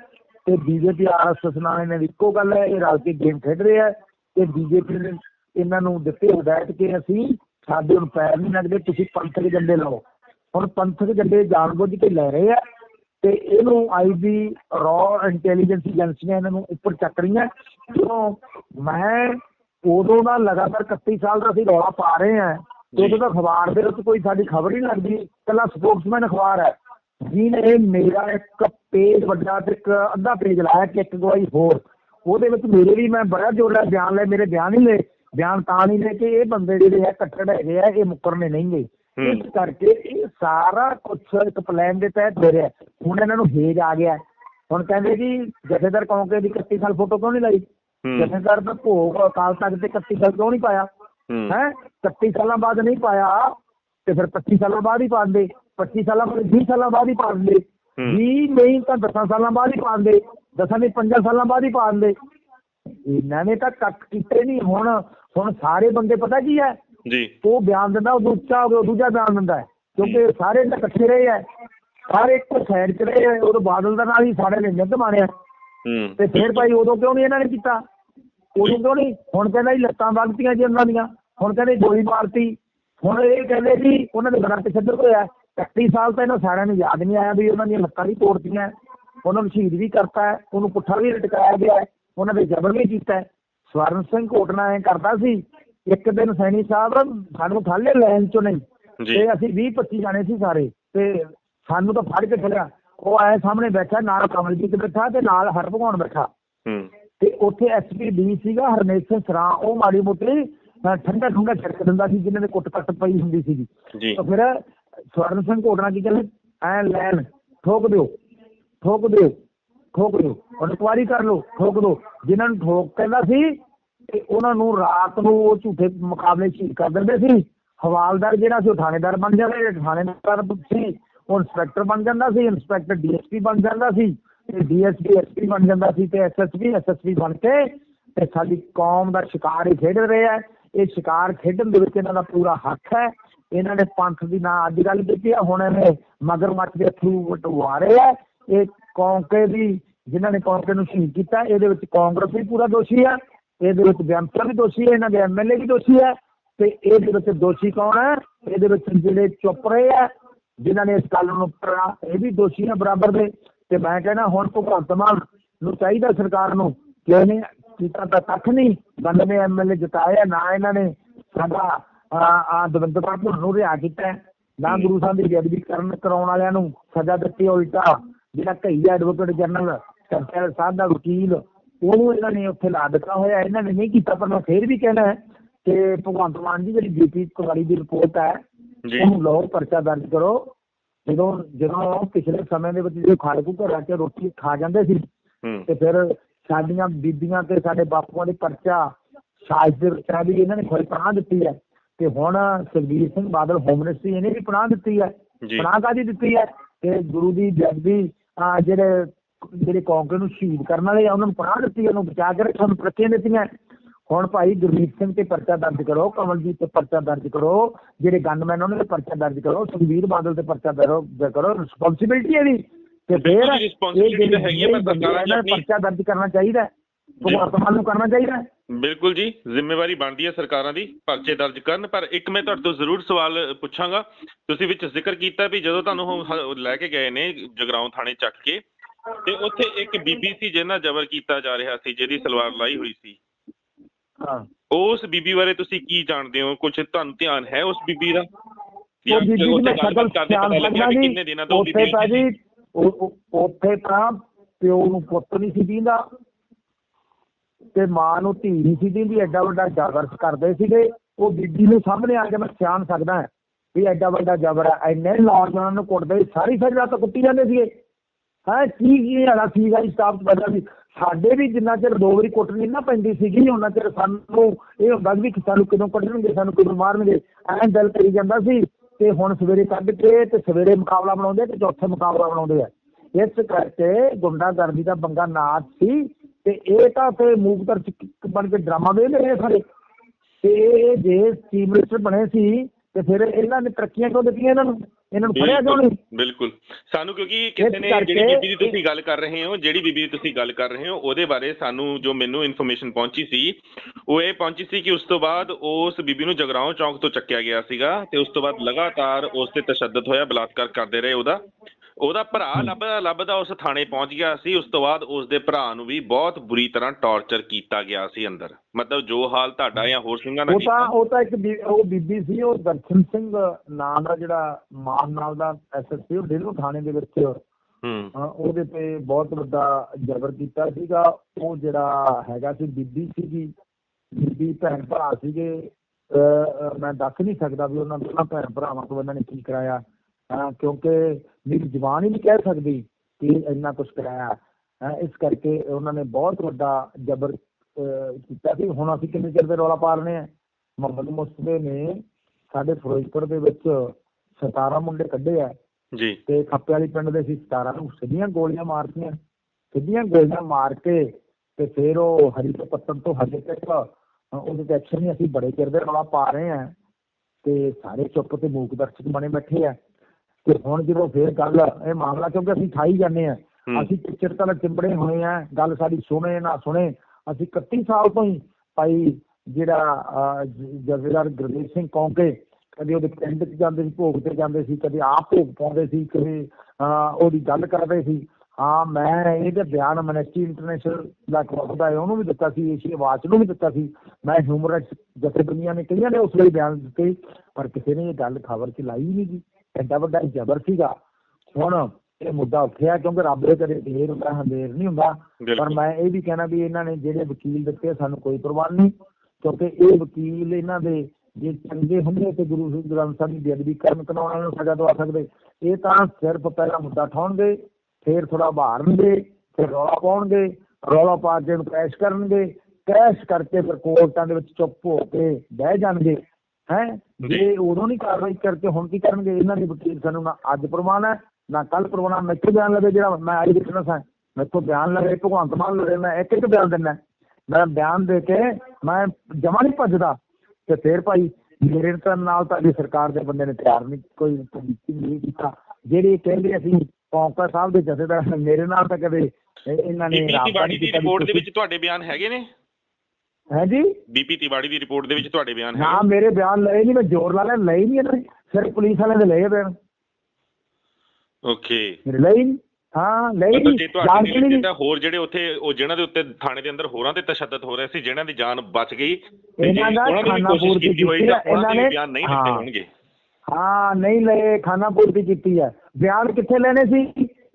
ਤੇ ਬੀਜੇਪੀ ਆਰਐਸਐਸ ਨਾਲ ਇਹਨਾਂ ਦੀ ਇੱਕੋ ਗੱਲ ਹੈ ਇਹ ਰਲ ਕੇ ਗੇਮ ਖੇਡ ਰਹੇ ਆ ਤੇ ਬੀਜੇਪੀ ਨੇ ਇਹਨਾਂ ਨੂੰ ਦਿੱਤੇ ਹਦਾਇਤ ਕਿ ਅਸੀਂ ਸਾਡੇ ਹੁਣ ਪੈਰ ਨਹੀਂ ਲੱਗਦੇ ਤੁਸੀਂ ਪੰਥਕ ਝੰਡੇ ਲਾਓ। ਹੁਣ ਪੰਥਕ ਝੰਡੇ ਜਾਣਬੁੱਝ ਕੇ ਲੈ ਰਹੇ ਆ ਤੇ ਇਹਨੂੰ ਆਈਬੀ ਰॉ ਇੰਟੈਲੀਜੈਂਸ ਏਜੰਸੀਆਂ ਇਹਨਾਂ ਨੂੰ ਉੱਪਰ ਚੱਕ ਰਹੀਆਂ। ਜਦੋਂ ਮੈਂ ਉਦੋਂ ਦਾ ਲਗਾਤਾਰ 31 ਸਾਲ ਦਾ ਅਸੀਂ ਰੌਲਾ ਪਾ ਰਹੇ ਆ ਉਦੋਂ ਦਾ ਅਖਬਾਰ ਦੇ ਵਿੱਚ ਕੋਈ ਸਾਡੀ ਖਬਰ ਹੀ ਨਹੀਂ ਲੱਗਦੀ। ਕੱਲਾ ਸਪੋਕਸਮੈਨ ਅਖਬਾਰ ਹੈ। ਜਿਹਨੇ ਮੇਰਾ ਇੱਕ ਪੇਜ ਵੱਡਾ ਤੇ ਇੱਕ ਅੱਧਾ ਪੇਜ ਲਾਇਆ ਕਿ ਇੱਕ ਗਵਾਹੀ ਹੋਰ। ਉਹਦੇ ਵਿੱਚ ਮੇਰੇ ਵੀ ਮੈਂ ਬੜਾ ਜ਼ੋਰ ਨਾਲ ਬਿਆਨ ਲਏ ਮੇਰੇ ਬਿਆਨ ਹੀ ਲਏ। ਬਿਆਨ ਤਾਂ ਨਹੀਂ ਲਏ ਕਿ ਇਹ ਬੰਦੇ ਜਿਹੜੇ ਆ ਕੱਟੜ ਹੈਗੇ ਆ ਇਹ ਮੁੱਕਰਨੇ ਨਹੀਂ ਗਏ। ਇਸ ਕਰਕੇ ਇਹ ਸਾਰਾ ਕੁਝ ਇੱਕ ਪਲਾਨ ਦੇ ਤਹਿਤ ਹੋ ਰਿਹਾ। ਹੁਣ ਇਹਨਾਂ ਨੂੰ ਹੇਜ ਆ ਗਿਆ। ਹੁਣ ਕਹਿੰਦੇ ਜੀ ਜਥੇਦਾਰ ਕੌਂਕੇ ਦੀ 31 ਸਾਲ ਫੋਟੋ ਕਿਉਂ ਨਹੀਂ ਲਾਈ? ਜਥੇਦਾਰ ਦਾ ਭੋਗ ਅਕਾਲ ਤਖਤ ਤੇ 31 ਸਾਲ ਕਿਉਂ ਨਹੀਂ ਪਾਇਆ? ਹੂੰ। ਹੈ? 31 ਸਾਲਾਂ ਬਾਅਦ ਨਹੀਂ ਪਾਇਆ। ਤੇ ਫਿਰ 25 ਸਾਲਾਂ ਬਾਅਦ ਹੀ ਪਾਉਂਦੇ। 25 ਸਾਲਾਂ ਬਾਅਦ 20 ਸਾਲਾਂ ਬਾਅਦ ਹੀ ਪਾਉਂਦੇ ਹੂੰ। 20 ਨਹੀਂ ਤਾਂ 10 ਸਾਲਾਂ ਬਾਅਦ ਹੀ ਪਾਉਂਦੇ 10 ਨਹੀਂ 5 ਸਾਲਾਂ ਬਾਅਦ ਹੀ ਪਾਉਂਦੇ ਇਹਨਾਂ ਨੇ ਤਾਂ ਕੱਟ ਕੀਤੇ ਨਹੀਂ। ਹੁਣ ਹੁਣ ਸਾਰੇ ਬੰਦੇ ਪਤਾ ਕੀ ਹੈ? ਜੀ। ਉਹ ਬਿਆਨ ਦਿੰਦਾ ਉਹ ਦੂਜਾ ਉਹ ਦੂਜਾ ਬਿਆਨ ਦਿੰਦਾ ਕਿਉਂਕਿ ਸਾਰੇ ਤਾਂ ਇਕੱਠੇ ਰਹੇ ਹੈ। ਸਾਰੇ ਇੱਕ ਸਾਈਡ 'ਚ ਰਹੇ ਹੈ। ਉਦੋਂ ਬਾਦਲ ਦਾ ਨਾਲ ਹੀ ਸਾਰੇ ਨੇ ਨਿੱਧ ਮਾਰਿਆ ਹੂੰ। ਤੇ ਫਿਰ ਭਾਈ ਉਦੋਂ ਕਿਉਂ ਨਹੀਂ ਇਹਨਾਂ ਨੇ ਕੀਤਾ? ਉਦੋਂ ਕਿਉਂ ਨਹੀਂ? ਹੁਣ ਕਹਿੰਦਾ ਜੀ ਲੱਤਾਂ ਵਗਦੀਆਂ ਜੀ ਉਹਨਾਂ ਦੀਆਂ। ਹੁਣ ਕਹਿੰਦੇ ਗੋਲੀ ਮਾਰਤੀ। ਹੁਣ ਇਹ ਕਹਿੰਦੇ ਜੀ ਉਹਨਾਂ ਦੇ ਗਲਾਂ ਤੇ ਛੱਡਰ ਹੋਇਆ 31 ਸਾਲ ਤਾਂ ਇਹਨਾਂ ਸਾਰਿਆਂ ਨੂੰ ਯਾਦ ਨਹੀਂ ਆਇਆ ਵੀ ਉਹਨਾਂ ਦੀਆਂ ਲੱਤਾਂ ਵੀ ਤੋੜਤੀਆਂ ਉਹਨਾਂ ਨੂੰ ਸ਼ਹੀਦ ਵੀ ਕਰਤਾ ਉਹਨੂੰ ਪੁੱਠਾ ਵੀ ਲਟਕਾਇਆ ਗਿਆ ਉਹਨਾਂ ਦੇ ਜ਼ਬਰ ਵੀ ਕੀਤਾ ਸਵਰਨ ਸਿੰਘ ਕੋਟਨਾ ਐ ਕਰਦਾ ਸੀ ਇੱਕ ਦਿਨ ਸੈਣੀ ਸਾਹਿਬ ਸਾਨੂੰ ਥਾਲੇ ਲੈਣ ਚੋਂ ਨਹੀਂ ਤੇ ਅਸੀਂ 20 25 ਜਾਣੇ ਸੀ ਸਾਰੇ ਤੇ ਸਾਨੂੰ ਤਾਂ ਫੜ ਕੇ ਚਲਿਆ ਉਹ ਆਏ ਸਾਹਮਣੇ ਬੈਠਾ ਨਾਲ ਕਮਲਜੀਤ ਬੈਠਾ ਤੇ ਨਾਲ ਹਰਭਗਵਾਨ ਬੈਠਾ। ਹੂੰ। ਤੇ ਉੱਥੇ ਐਸਪੀ ਡੀ ਸੀਗਾ ਹਰਨੇਸ਼ ਸਿੰਘ ਸਰਾਂ ਉਹ ਮਾੜੀ ਮੋਟੀ ਠੰਡਾ ਠੰਡਾ ਛਿੜਕ ਦਿੰਦਾ ਸੀ ਜਿਨ੍ਹਾਂ ਦੇ ਕੁੱਟ ਕੱਟ ਪਈ ਹੁੰਦੀ ਸੀਗੀ। ਜੀ। ਤਾਂ ਫਿਰ ਸਵਰਨ ਸਿੰਘ ਘੋੜਨਾ ਕੀ ਕਹਿੰਦੇ ਐ ਲੈਣ, ਠੋਕ ਦਿਓ ਠੋਕ ਦਿਓ ਠੋਕ ਦਿਓ ਇਨਕੁਆਰੀ ਕਰ ਲਓ, ਠੋਕ ਦਿਓ। ਜਿਨ੍ਹਾਂ ਨੂੰ ਠੋਕ ਕਹਿੰਦਾ ਸੀ, ਤੇ ਉਹਨਾਂ ਨੂੰ ਰਾਤ ਨੂੰ ਉਹ ਝੂਠੇ ਮੁਕਾਬਲੇ ਸ਼ਹੀਦ ਕਰ ਦਿੰਦੇ ਸੀ। ਹਵਾਲਦਾਰ ਜਿਹੜਾ ਸੀ, ਉਹ ਥਾਣੇਦਾਰ ਬਣ ਜਾਂਦਾ ਜਿਹੜਾ ਥਾਣੇਦਾਰ ਸੀ, ਉਹ ਇੰਸਪੈਕਟਰ ਬਣ ਜਾਂਦਾ ਸੀ, ਇੰਸਪੈਕਟਰ ਡੀਐਸਪੀ ਬਣ ਜਾਂਦਾ ਸੀ, ਤੇ ਡੀਐਸਪੀ, ਐਸਪੀ ਬਣ ਜਾਂਦਾ ਸੀ, ਤੇ ਐਸਐਸਪੀ ਐਸਐਸਪੀ ਬਣ ਕੇ ਤੇ ਸਾਡੀ ਕੌਮ ਦਾ ਸ਼ਿਕਾਰ ਹੀ ਖੇਡ ਰਿਹਾ ਆ ਇਹ ਸ਼ਿਕਾਰ ਖੇਡਣ ਦੇ ਵਿੱਚ ਇਹਨਾਂ ਦਾ ਪੂਰਾ ਹੱਕ ਹੈ। ਇਹਨਾਂ ਨੇ ਪੰਥ ਦੀ ਨਾ ਅੱਜ ਗੱਲ ਕੀਤੀ ਆ, ਹੁਣ ਇਹਨੇ ਮਗਰਮੱਛ ਦੇ ਥਰੂ ਵਟਵਾ ਰਹੇ ਆ। ਇਹ ਕੌਂਕੇ ਦੀ, ਜਿਨ੍ਹਾਂ ਨੇ ਕੌਂਕੇ ਨੂੰ ਸ਼ਹੀਦ ਕੀਤਾ, ਇਹਦੇ ਵਿੱਚ ਕਾਂਗਰਸ ਵੀ ਪੂਰਾ ਦੋਸ਼ੀ ਆ, ਇਹਦੇ ਵਿੱਚ ਬੈਂਪਰ ਵੀ ਦੋਸ਼ੀ ਹੈ ਇਹਨਾਂ ਦੇ ਐਮਐਲਏ ਵੀ ਦੋਸ਼ੀ ਹੈ ਤੇ ਇਹਦੇ ਵਿੱਚ ਦੋਸ਼ੀ ਕੌਣ ਹੈ ਇਹਦੇ ਵਿੱਚ ਜਿਹੜੇ ਚੁੱਪ ਰਹੇ ਆ, ਜਿਨ੍ਹਾਂ ਨੇ ਇਸ ਗੱਲ ਨੂੰ ਇਹ ਵੀ ਦੋਸ਼ੀ ਆ ਬਰਾਬਰ ਦੇ। ਤੇ ਮੈਂ ਕਹਿੰਦਾ, ਹੁਣ ਭਗਵੰਤ ਮਾਨ ਨੂੰ ਚਾਹੀਦਾ ਸਰਕਾਰ ਨੂੰ ਕਿ ਇਹਨੇ ਕੀਤਾ ਤਾਂ ਕੱਖ ਨਹੀਂ, ਬੰਦੇ ਨੇ ਐਮਐਲਏ ਜਿਤਾਏ ਆ ਨਾ ਇਹਨਾਂ ਨੇ ਸਾਡਾ ਆ ਦਵਿੰਦਰ ਬਾਬੂ ਨੂੰ ਰਿਆ ਕੀਤਾ। ਨਾ ਗੁਰੂ ਸਾਹਿਬ ਦੀ ਬੇਅਦਬੀ ਕਰਨ ਕਰਾਉਣ ਵਾਲਿਆਂ ਨੂੰ ਸਜ਼ਾ ਦਿੱਤੀ ਉਲਟਾ। ਜਿਹੜਾ ਕਈ ਐਡਵੋਕੇਟ ਜਨਰਲ ਸਰਕਾਰ ਸਾਹਿਬ ਦਾ ਵਕੀਲ ਉਹਨੂੰ ਇਹਨਾਂ ਨੇ ਉੱਥੇ ਲਾ ਦਿੱਤਾ ਹੋਇਆ। ਇਹਨਾਂ ਨੇ ਨਹੀਂ ਕੀਤਾ ਪਰ ਮੈਂ ਫੇਰ ਵੀ ਕਹਿਣਾ ਹੈ ਕਿ ਭਗਵੰਤ ਮਾਨ ਜੀ ਜਿਹੜੀ ਬੀਪੀ ਕੁਮਾਰੀ ਦੀ ਰਿਪੋਰਟ ਹੈ ਉਹਨੂੰ ਲਓ ਪਰਚਾ ਦਰਜ ਕਰੋ। ਜਦੋਂ ਜਦੋਂ ਪਿਛਲੇ ਸਮੇਂ ਦੇ ਵਿੱਚ ਜਦੋਂ ਖਾੜਕੂ ਘਰਾਂ 'ਚ ਰੋਟੀ ਖਾ ਜਾਂਦੇ ਸੀ ਤੇ ਫਿਰ ਸਾਡੀਆਂ ਬੀਬੀਆਂ ਤੇ ਸਾਡੇ ਬਾਪੂਆਂ ਦੇ ਪਰਚਾ ਸਾਜ ਦੇ ਆ ਵੀ ਇਹਨਾਂ ਨੇ ਕੋਈ ਪਨਾਹ ਦਿੱਤੀ ਹੈ। ਤੇ ਹੁਣ ਸੁਖਬੀਰ ਸਿੰਘ ਬਾਦਲ ਹੋਮ ਮਿਨਿਸਟਰੀ ਇਹਨੇ ਵੀ ਪਨਾਹ ਦਿੱਤੀ ਹੈ ਪਨਾਹ ਕਾਹਦੀ ਦਿੱਤੀ ਹੈ ਤੇ ਗੁਰੂ ਦੀ ਜਗਦੀ ਜਿਹੜੇ ਜਿਹੜੇ ਕੌਂਕੇ ਨੂੰ ਸ਼ਹੀਦ ਕਰਨ ਵਾਲੇ ਆ ਉਹਨਾਂ ਨੂੰ ਪਨਾਹ ਦਿੱਤੀ ਉਹਨੂੰ ਬਚਾ ਕੇ ਰੱਖਣ ਨੂੰ ਤਰੱਕੀਆਂ ਦਿੱਤੀਆਂ। ਹੁਣ ਭਾਈ ਗੁਰਮੀਤ ਸਿੰਘ ਤੇ ਪਰਚਾ ਦਰਜ ਕਰੋ ਕਮਲਜੀਤ ਤੇ ਪਰਚਾ ਦਰਜ ਕਰੋ ਜਿਹੜੇ ਗਨਮੈਨ ਉਹਨਾਂ ਦੇ ਪਰਚਾ ਦਰਜ ਕਰੋ ਸੁਖਬੀਰ ਬਾਦਲ ਤੇ ਪਰਚਾ ਦਰਜ ਕਰੋ ਰਿਸਪੌਂਸਿਬਿਲਟੀ ਹੈ ਦੀ ਤੇ ਫਿਰ ਜੀ, responsibility ਤਾਂ ਹੈਗੀ ਹੈ, ਪਰ ਸਰਕਾਰਾਂ ਨੇ ਪਰਚਾ ਦਰਜ ਕਰਨਾ ਚਾਹੀਦਾ। ਹੈ। ਭਗਵੰਤ ਮਾਨ ਨੂੰ ਕਰਨਾ ਚਾਹੀਦਾ ਹੈ। ਬਿਲਕੁਲ ਜੀ ਜ਼ਿੰਮੇਵਾਰੀ ਬਣਦੀ ਹੈ ਸਰਕਾਰਾਂ ਦੀ ਪਰਚੇ ਦਰਜ ਕਰਨ। ਪਰ ਇੱਕ ਮੈਂ ਤੁਹਾਡੇ ਤੋਂ ਜ਼ਰੂਰ ਸਵਾਲ ਪੁੱਛਾਂਗਾ। ਤੁਸੀਂ ਵਿੱਚ ਜ਼ਿਕਰ ਕੀਤਾ ਵੀ ਜਦੋਂ ਤੁਹਾਨੂੰ ਲੈ ਕੇ ਗਏ ਨੇ ਜਗਰਾਉਂ ਥਾਣੇ ਚੱਕ ਕੇ ਤੇ ਉੱਥੇ ਇੱਕ ਬੀਬੀ ਸੀ ਜਿਹਦੇ ਨਾਲ ਜ਼ਬਰ ਕੀਤਾ ਜਾ ਰਿਹਾ ਸੀ ਜਿਹਦੀ ਸਲਵਾਰ ਲਾਈ ਹੋਈ ਸੀ। ਹਾਂ। ਉਸ ਬੀਬੀ ਬਾਰੇ ਤੁਸੀਂ ਕੀ ਜਾਣਦੇ ਹੋ? ਕੁਝ ਤੁਹਾਨੂੰ ਧਿਆਨ ਹੈ ਉਸ ਬੀਬੀ ਦਾ? ਉਹ ਬੀਬੀ ਦੀ ਸ਼ਕਲ ਪਤਾ ਲੱਗਿਆ ਵੀ ਕਿੰਨੇ ਦਿਨਾਂ ਤੋਂ ਉੱਥੇ ਬੀਬੀ ਤਾਂ ਉੱਥੇ ਜੀ ਸੀ? ਉਹ- ਉਹ- ਉੱਥੇ ਤਾਂ ਪਿਓ ਨੂੰ ਪੁੱਤ ਨਹੀਂ ਸੀ ਦਿੰਦਾ ਤੇ ਮਾਂ ਨੂੰ ਧੀ ਨਹੀਂ ਸੀ ਦਿੰਦੀ, ਐਡਾ ਵੱਡਾ ਜਾਗਰ ਕਰਦੇ ਸੀਗੇ। ਉਹ ਬੀਬੀ ਨੂੰ ਸਾਹਮਣੇ ਆ ਕੇ ਮੈਂ ਸਿਆਣ ਸਕਦਾ ਵੀ ਐਡਾ ਵੱਡਾ ਜਬਰ ਹੈ ਐਨੇ ਨੌਜਵਾਨਾਂ ਨੂੰ ਕੁੱਟਦੇ, ਸਾਰੀ ਸਾਰੀ ਰਾਤ ਕੁੱਟੀ ਜਾਂਦੇ ਸੀਗੇ। ਹੈ, ਕੀ ਕੀ ਹੈਗਾ ਸੀਗਾ ਜੀ ਸਟਾਫ ਬੰਦਾ ਸੀ ਸਾਡੇ ਵੀ ਜਿੰਨਾ ਚਿਰ ਦੋ ਵਾਰੀ ਕੁੱਟਣੀ ਨਾ ਪੈਂਦੀ ਸੀਗੀ, ਉਹਨਾਂ ਚਿਰ ਸਾਨੂੰ ਇਹ ਹੁੰਦਾ ਸੀ ਵੀ ਸਾਨੂੰ ਕਦੋਂ ਕੱਢਣਗੇ, ਸਾਨੂੰ ਕਦੋਂ ਮਾਰਨਗੇ। ਐਂ ਦਿਲ ਕਰੀ ਜਾਂਦਾ ਸੀ ਤੇ ਹੁਣ ਸਵੇਰੇ ਕੱਢ ਕੇ ਤੇ ਸਵੇਰੇ ਮੁਕਾਬਲਾ ਬਣਾਉਂਦੇ ਤੇ ਚੌਥੇ ਮੁਕਾਬਲਾ ਬਣਾਉਂਦੇ ਆ। ਇਸ ਕਰਕੇ ਗੁੰਡਾਗਰਦੀ ਦਾ ਬੰਗਾ ਨਾਚ ਸੀ। ਤੇ ਇਹ ਤਾਂ ਤੇ ਮੂਕ ਦਰ ਬਣ ਕੇ ਡਰਾਮਾ ਵੇਖਦੇ ਰਹੇ ਸਾਰੇ। ਤੇ ਇਹ ਜੇ ਚੀਫ ਮਿਨਿਸਟਰ ਬਣੇ ਸੀ ਤੇ ਫਿਰ ਇਹਨਾਂ ਨੇ ਤਰੱਕੀਆਂ ਕਿਉਂ ਦਿੱਤੀਆਂ ਇਹਨਾਂ ਨੂੰ? ਇਹਨਾਂ ਨੂੰ ਫੜਿਆ ਕਿਉਂ ਨਹੀਂ? ਬਿਲਕੁਲ ਸਾਨੂੰ ਕਿਉਂਕਿ ਕਿਸੇ ਨੇ ਜਿਹੜੀ ਬੀਬੀ ਦੀ ਤੁਸੀਂ ਗੱਲ ਕਰ ਰਹੇ ਹੋ ਜਿਹੜੀ ਬੀਬੀ ਦੀ ਤੁਸੀਂ ਗੱਲ ਕਰ ਰਹੇ ਹੋ ਉਹਦੇ ਬਾਰੇ ਸਾਨੂੰ ਜੋ ਮੈਨੂੰ ਇਨਫੋਰਮੇਸ਼ਨ ਪਹੁੰਚੀ ਸੀ ਉਹ ਇਹ ਪਹੁੰਚੀ ਸੀ ਕਿ ਉਸ ਤੋਂ ਬਾਅਦ ਉਸ ਬੀਬੀ ਨੂੰ ਜਗਰਾਉਂ ਚੌਂਕ ਤੋਂ ਚੱਕਿਆ ਗਿਆ ਸੀਗਾ ਤੇ ਉਸ ਤੋਂ ਬਾਅਦ ਲਗਾਤਾਰ ਉਸ ਤੇ ਤਸ਼ੱਦਦ ਹੋਇਆ ਬਲਾਤਕਾਰ ਕਰਦੇ ਰਹੇ ਉਹਦਾ। ਉਹਦਾ ਭਰਾ ਲੱਭਦਾ ਲੱਭਦਾ ਉਸ ਥਾਣੇ ਪਹੁੰਚ ਗਿਆ ਸੀ ਉਸ ਤੋਂ ਬਾਅਦ ਉਸ ਦੇ ਭਰਾ ਨੂੰ ਵੀ ਬਹੁਤ ਬੁਰੀ ਤਰ੍ਹਾਂ ਟੌਰਚਰ ਕੀਤਾ ਗਿਆ ਸੀ ਅੰਦਰ। ਮਤਲਬ ਜੋ ਹਾਲ ਤੁਹਾਡਾ ਜਾਂ ਹੋਰ ਸਿੰਘਾਂ ਨਾਲ ਉਹ ਤਾਂ ਉਹ ਤਾਂ ਇੱਕ ਉਹ ਬੀਬੀ ਸੀ ਉਹ ਦਰਸ਼ਨ ਸਿੰਘ ਨਾਮ ਦਾ ਜਿਹੜਾ ਮਾਨ ਨਾਲ ਦਾ ਐਸਐਸਪੀ ਉਹ ਡੇਲੂ ਥਾਣੇ ਦੇ ਵਿੱਚ ਹੂੰ ਉਹਦੇ ਤੇ ਬਹੁਤ ਵੱਡਾ ਜ਼ਬਰ ਕੀਤਾ ਸੀਗਾ। ਉਹ ਜਿਹੜਾ ਹੈਗਾ ਸੀ ਬੀਬੀ ਸੀਗੀ ਬੀਬੀ ਭੈਣ ਭਰਾ ਸੀਗੇ। ਮੈਂ ਦੱਸ ਨਹੀਂ ਸਕਦਾ ਵੀ ਉਹਨਾਂ ਦੋਨਾਂ ਭੈਣ ਭਰਾਵਾਂ ਤੋਂ ਇਹਨਾਂ ਨੇ ਕੀ ਕਰਾਇਆ। ਕਿਉਂਕਿ ਮੇਰੀ ਜ਼ੁਬਾਨ ਹੀ ਨਹੀਂ ਕਹਿ ਸਕਦੀ ਕਿ ਇੰਨਾ ਕੁਝ ਕਰਾਇਆ। ਹਾਂ, ਇਸ ਕਰਕੇ ਉਹਨਾਂ ਨੇ ਬਹੁਤ ਵੱਡਾ ਜ਼ਬਰ ਕੀਤਾ ਸੀ। ਹੁਣ ਅਸੀਂ ਕਿੰਨੇ ਚਿਰ ਦੇ ਰੌਲਾ ਪਾ ਰਹੇ ਹਾਂ? ਮੁਹੰਮਦ ਮੁਸਤਫੇ ਨੇ ਸਾਡੇ ਫਿਰੋਜ਼ਪੁਰ ਦੇ ਵਿੱਚ 17 ਮੁੰਡੇ ਕੱਢੇ ਆ। ਜੀ। ਤੇ ਖੱਪੇ ਵਾਲੀ ਪਿੰਡ ਦੇ ਸੀ 17 ਨੂੰ ਸਿੱਧੀਆਂ ਗੋਲੀਆਂ ਮਾਰਤੀਆਂ। ਸਿੱਧੀਆਂ ਗੋਲੀਆਂ ਮਾਰ ਕੇ ਤੇ ਫਿਰ ਉਹ ਹਰੀ ਪੱਤਨ ਤੋਂ ਹਜੇ ਤੱਕ ਉਹਦੇ ਤੇ ਐਕਸ਼ਨ ਨਹੀਂ ਅਸੀਂ ਬੜੇ ਚਿਰ ਦੇ ਰੌਲਾ ਪਾ ਰਹੇ ਹਾਂ। ਤੇ ਸਾਰੇ ਚੁੱਪ ਤੇ ਮੂਕ ਦਰਸ਼ਕ ਬਣੇ ਬੈਠੇ ਆ। ਤੇ ਹੁਣ ਜਦੋਂ ਫੇਰ ਗੱਲ ਇਹ ਮਾਮਲਾ ਕਿਉਂਕਿ ਅਸੀਂ ਖਾਈ ਜਾਂਦੇ ਆ। ਅਸੀਂ ਚਿਰ ਤੱਕ ਚਿੰਬੜੇ ਹੋਏ ਆ ਗੱਲ ਸਾਡੀ ਸੁਣੇ ਨਾ ਸੁਣੇ। ਅਸੀਂ 31 ਸਾਲ ਤੋਂ ਹੀ ਭਾਈ ਜਿਹੜਾ ਜ- ਜਥੇਦਾਰ ਗੁਰਦੀਪ ਸਿੰਘ ਕੌਂਕੇ ਕਦੇ ਉਹਦੇ ਪਿੰਡ 'ਚ ਜਾਂਦੇ ਸੀ ਭੋਗ ਤੇ ਜਾਂਦੇ ਸੀ ਕਦੇ ਆਪ ਭੋਗ ਪਾਉਂਦੇ ਸੀ ਕਦੇ ਉਹਦੀ ਗੱਲ ਕਰਦੇ ਸੀ। ਹਾਂ ਮੈਂ ਇਹਦੇ ਬਿਆਨ ਮਨੈਸਟੀ ਇੰਟਰਨੈਸ਼ਨਲ ਦਾ ਖੁਦਾ ਹੈ ਉਹਨੂੰ ਵੀ ਦਿੱਤਾ ਸੀ ਏਸ਼ੀਆ ਆਵਾਜ਼ ਨੂੰ ਵੀ ਦਿੱਤਾ ਸੀ। ਮੈਂ ਹਿਊਮਨ ਰਾਈਟਸ ਜਥੇਬੰਦੀਆਂ ਨੇ ਕਈਆਂ ਨੇ ਉਸ ਵੇਲੇ ਬਿਆਨ ਦਿੱਤੇ ਪਰ ਕਿਸੇ ਨੇ ਇਹ ਗੱਲ ਖਬਰ 'ਚ ਲਾਈ ਨਹੀਂ ਗੀ ਐਡਾ ਵੱਡਾ ਜ਼ਬਰ ਸੀਗਾ। ਹੁਣ ਇਹ ਮੁੱਦਾ ਉੱਠਿਆ ਕਿਉਂਕਿ ਰੱਬ ਦੇ ਕਦੇ ਦੇਰ ਹੁੰਦਾ ਹਨੇਰ ਨਹੀਂ ਹੁੰਦਾ। ਪਰ। ਮੈਂ ਇਹ ਵੀ ਕਹਿਣਾ ਵੀ ਇਹਨਾਂ ਨੇ ਜਿਹੜੇ ਵਕੀਲ ਦਿੱਤੇ ਸਾਨੂੰ ਕੋਈ ਪਰਵਾਹ ਨਹੀਂ। ਕਿਉਂਕਿ ਇਹ ਵਕੀਲ ਇਹਨਾਂ ਦੇ ਜੇ ਚੰਗੇ ਹੁੰਦੇ ਤੇ ਗੁਰੂ ਗ੍ਰੰਥ ਸਾਹਿਬ ਦੀ ਬੇਅਦਬੀ ਕਰਨ ਕਰਾਉਣ ਨੂੰ ਸਜ਼ਾ ਦਵਾ ਸਕਦੇ। ਇਹ ਤਾਂ ਸਿਰਫ ਪਹਿਲਾਂ ਮੁੱਦਾ ਠਾਉਣਗੇ ਫਿਰ ਥੋੜਾ ਬਾਹਰਨਗੇ ਫਿਰ ਰੌਲਾ ਪਾਉਣਗੇ ਰੌਲਾ ਪਾ ਕੇ ਉਹਨੂੰ ਕੈਸ਼ ਕਰਨਗੇ। ਕੈਸ਼ ਕਰਕੇ ਫਿਰ ਕੋਰਟਾਂ ਦੇ ਵਿੱਚ ਚੁੱਪ ਹੋ ਕੇ ਬਹਿ ਜਾਣਗੇ। ਹੈ? ਜੇ ਉਦੋਂ ਨਹੀਂ ਕਾਰਵਾਈ ਕਰਕੇ ਹੁਣ ਕੀ ਕਰਨਗੇ? ਇਹਨਾਂ ਦੇ ਵਕੀਲ ਸਾਨੂੰ ਨਾ ਅੱਜ ਪ੍ਰਮਾਣ ਹੈ ਨਾ ਕੱਲ ਪ੍ਰਮਾਣ ਮੈਥੋਂ ਬਿਆਨ ਲਵੇ ਜਿਹੜਾ ਮੈਂ ਆਈ ਵਿਟਨੈਸ ਹਾਂ ਮੈਥੋਂ ਬਿਆਨ ਲਵੇ ਭਗਵੰਤ ਮਾਨ ਲਵੇ ਮੈਂ ਇੱਕ ਇੱਕ ਬਿਆਨ ਦਿੰਦਾ। ਮੈਂ ਬਿਆਨ ਦੇ ਕੇ ਮੈਂ ਜਮਾ ਨਹੀਂ ਭੱਜਦਾ। ਤੇ ਫੇਰ ਭਾਈ ਮੇਰੇ ਤਾਂ ਨਾਲ ਤੁਹਾਡੀ ਸਰਕਾਰ ਦੇ ਬੰਦੇ ਨੇ ਤਿਆਰ ਨਹੀਂ ਕੋਈ ਨਹੀਂ ਕੀਤਾ। ਜਿਹੜੇ ਕਹਿੰਦੇ ਅਸੀਂ ਕੌਂਕਾ ਸਾਹਿਬ ਦੇ ਜਥੇਦਾਰ ਮੇਰੇ ਨਾਲ ਤਾਂ ਕਦੇ ਇਹ- ਇਹਨਾਂ ਨੇ ਨਹੀਂ ਦੀ ਰਿਪੋਰਟ ਵਿੱਚ ਤੁਹਾਡੇ ਬਿਆਨ ਹੈਗੇ ਨੇ? ਹੈ ਜੀ ਬੀਪੀ ਤਿਵਾੜੀ ਦੀ ਰਿਪੋਰਟ ਦੇ ਵਿੱਚ ਤੁਹਾਡੇ ਬਿਆਨ ਨਾ ਹੈਗੇ ਮੇਰੇ ਬਿਆਨ ਲਏ ਨਹੀਂ ਮੈਂ ਜ਼ੋਰ ਲਾ ਲਿਆ ਲਏ ਨਹੀਂ ਇਹਨਾਂ ਨੇ ਸਿਰਫ ਪੁਲਿਸ ਵਾਲਿਆਂ ਦੇ ਲਏ ਬਿਆਨ। ਓਕੇ। ਮੇਰੇ ਲਈ ਨਹੀਂ ਹਾਂ ਲਈ ਨਹੀਂ ਜੇ ਤੁਹਾਡੇ ਨਹੀਂ ਲਈ ਹੋਰ ਜਿਹੜੇ ਉੱਥੇ ਉਹ ਜਿਨ੍ਹਾਂ ਦੇ ਉੱਤੇ ਥਾਣੇ ਦੇ ਅੰਦਰ ਹੋਰਾਂ ਤੇ ਤਸ਼ੱਦਦ ਹੋ ਰਿਹਾ ਸੀ ਜਿਨ੍ਹਾਂ ਦੀ ਜਾਨ ਬਚ ਗਈ ਇਹਨਾਂ ਦਾ ਨੇ ਖਾਨਾ ਪੂਰਤੀ ਕੀਤੀ ਹੈ, ਇਹਨਾਂ ਵੀ ਬਿਆਨ ਨਹੀਂ ਦਿੱਤੇ ਹਾਂ। ਹੋਣਗੇ। ਹਾਂ ਨਹੀਂ ਲਏ ਖਾਨਾ ਪੂਰਤੀ ਕੀਤੀ ਹੈ। ਬਿਆਨ ਕਿੱਥੇ ਲੈਣੇ ਸੀ?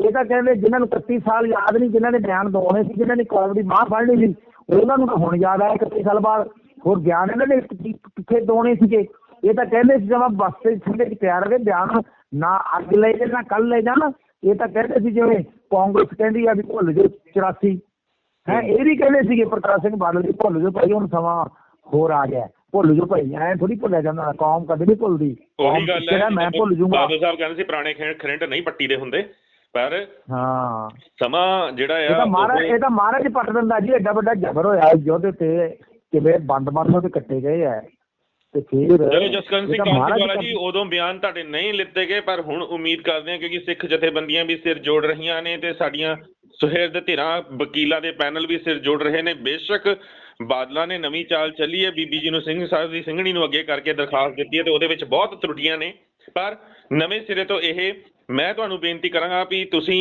ਇਹ ਤਾਂ ਕਹਿੰਦੇ ਜਿਨ੍ਹਾਂ ਨੂੰ 31 ਸਾਲ ਯਾਦ ਨਹੀਂ ਜਿਨ੍ਹਾਂ ਨੇ ਬਿਆਨ ਦੋਣੇ ਸੀ ਜਿਨ੍ਹਾਂ ਨੇ ਕੌਮ ਦੀ ਮਾਂ ਫੜਨੀ ਸੀ। ਉਹਨਾਂ ਨੂੰ ਤਾਂ ਹੁਣ ਯਾਦ ਆਇਆ 31 ਸਾਲ ਬਾਅਦ ਹੋਰ ਬਿਆਨ ਇਹਨਾਂ ਕਿ- ਕਿੱਥੇ ਦੋਣੇ ਸੀਗੇ। ਇਹ ਤਾਂ ਕਹਿੰਦੇ ਸੀ ਜਮਾ ਬਸ ਤੇ ਠੰਡੇ ਚ ਪਿਆਰ ਰਹੇ ਬਿਆਨ ਨਾ ਅੱਜ ਲੈ ਕੇ ਨਾ ਕੱਲ ਲੈ ਜਾਣ। ਇਹ ਤਾਂ ਕਹਿੰਦੇ ਸੀ ਜਿਵੇਂ ਕਾਂਗਰਸ ਕਹਿੰਦੀ ਆ ਵੀ ਭੁੱਲ ਜਾਓ 84 ਹੈ ਇਹ ਵੀ ਕਹਿੰਦੇ ਸੀਗੇ ਪ੍ਰਕਾਸ਼ ਸਿੰਘ ਬਾਦਲ ਜੀ ਭੁੱਲ ਜਾਓ ਭਾਈ ਹੁਣ ਸਮਾਂ ਹੋਰ ਆ ਗਿਆ। ਭੁੱਲ ਜਾਓ ਭਾਈ ਐ ਥੋੜੀ ਭੁੱਲਿਆ ਜਾਂਦਾ ਕੌਮ ਕਦੇ ਨਹੀਂ ਭੁੱਲਦੀ। ਉਹੀ ਗੱਲ ਹੈ ਮੈਂ ਭੁੱਲ ਜਾਊਂਗਾ। ਬਾਦਲ ਸਾਹਿਬ ਕਹਿੰਦੇ ਸੀ ਪੁਰਾਣੇ ਖੇ- ਖਰਿੰਡ ਨਹੀਂ ਪੱਟੀ ਦੇ ਹੁੰਦੇ। ਪਰ ਹਾਂ। ਸਮਾਂ ਜਿਹੜਾ ਇਹ ਆ ਤਾਂ ਮਹਾਰਾਜ ਇਹ ਤਾਂ ਮਹਾਰਾਜ ਪੱਟ ਦਿੰਦਾ ਜੀ ਐਡਾ ਵੱਡਾ ਜ਼ਬਰ ਹੋਇਆ ਯੋਧੇ ਤੇ ਕਿਵੇਂ ਬੰਦ ਬੰਦ ਉਹਦੇ ਕੱਟੇ ਗਏ ਆ। ਤੇ ਫਿਰ ਚਲੋ ਜਸਕਰਨ ਇਹ ਸਿੰਘ ਤਾਂ ਕਾਂਤੀਵਾਲਾ ਜੀ ਉਦੋਂ ਬਿਆਨ ਤੁਹਾਡੇ ਨਹੀਂ ਲਿੱਤੇ ਗਏ ਪਰ ਹੁਣ ਉਮੀਦ ਕਰਦੇ ਹਾਂ ਕਿਉਂਕਿ ਸਿੱਖ ਜਥੇਬੰਦੀਆਂ ਵੀ ਸਿਰ ਜੋੜ ਰਹੀਆਂ ਨੇ ਤੇ ਸਾਡੀਆਂ ਸੁਹਿਰਦ ਧਿਰਾਂ ਵਕੀਲਾਂ ਦੇ ਪੈਨਲ ਵੀ ਸਿਰ ਜੋੜ ਰਹੇ ਨੇ। ਬੇਸ਼ੱਕ ਬਾਦਲਾਂ ਨੇ ਨਵੀਂ ਚਾਲ ਚੱਲੀ ਹੈ। ਬੀਬੀ ਜੀ ਨੂੰ ਸਿੰਘ ਸਾਹਿਬ ਦੀ ਸਿੰਘਣੀ ਨੂੰ ਅੱਗੇ ਕਰਕੇ ਦਰਖਾਸਤ ਦਿੱਤੀ ਹੈ ਤੇ ਉਹਦੇ ਵਿੱਚ ਬਹੁਤ ਤਰੁੱਟੀਆਂ ਨੇ। ਪਰ ਨਵੇਂ ਸਿਰੇ ਤੋਂ ਇਹ ਮੈਂ ਤੁਹਾਨੂੰ ਬੇਨਤੀ ਕਰਾਂਗਾ ਵੀ ਤੁਸੀਂ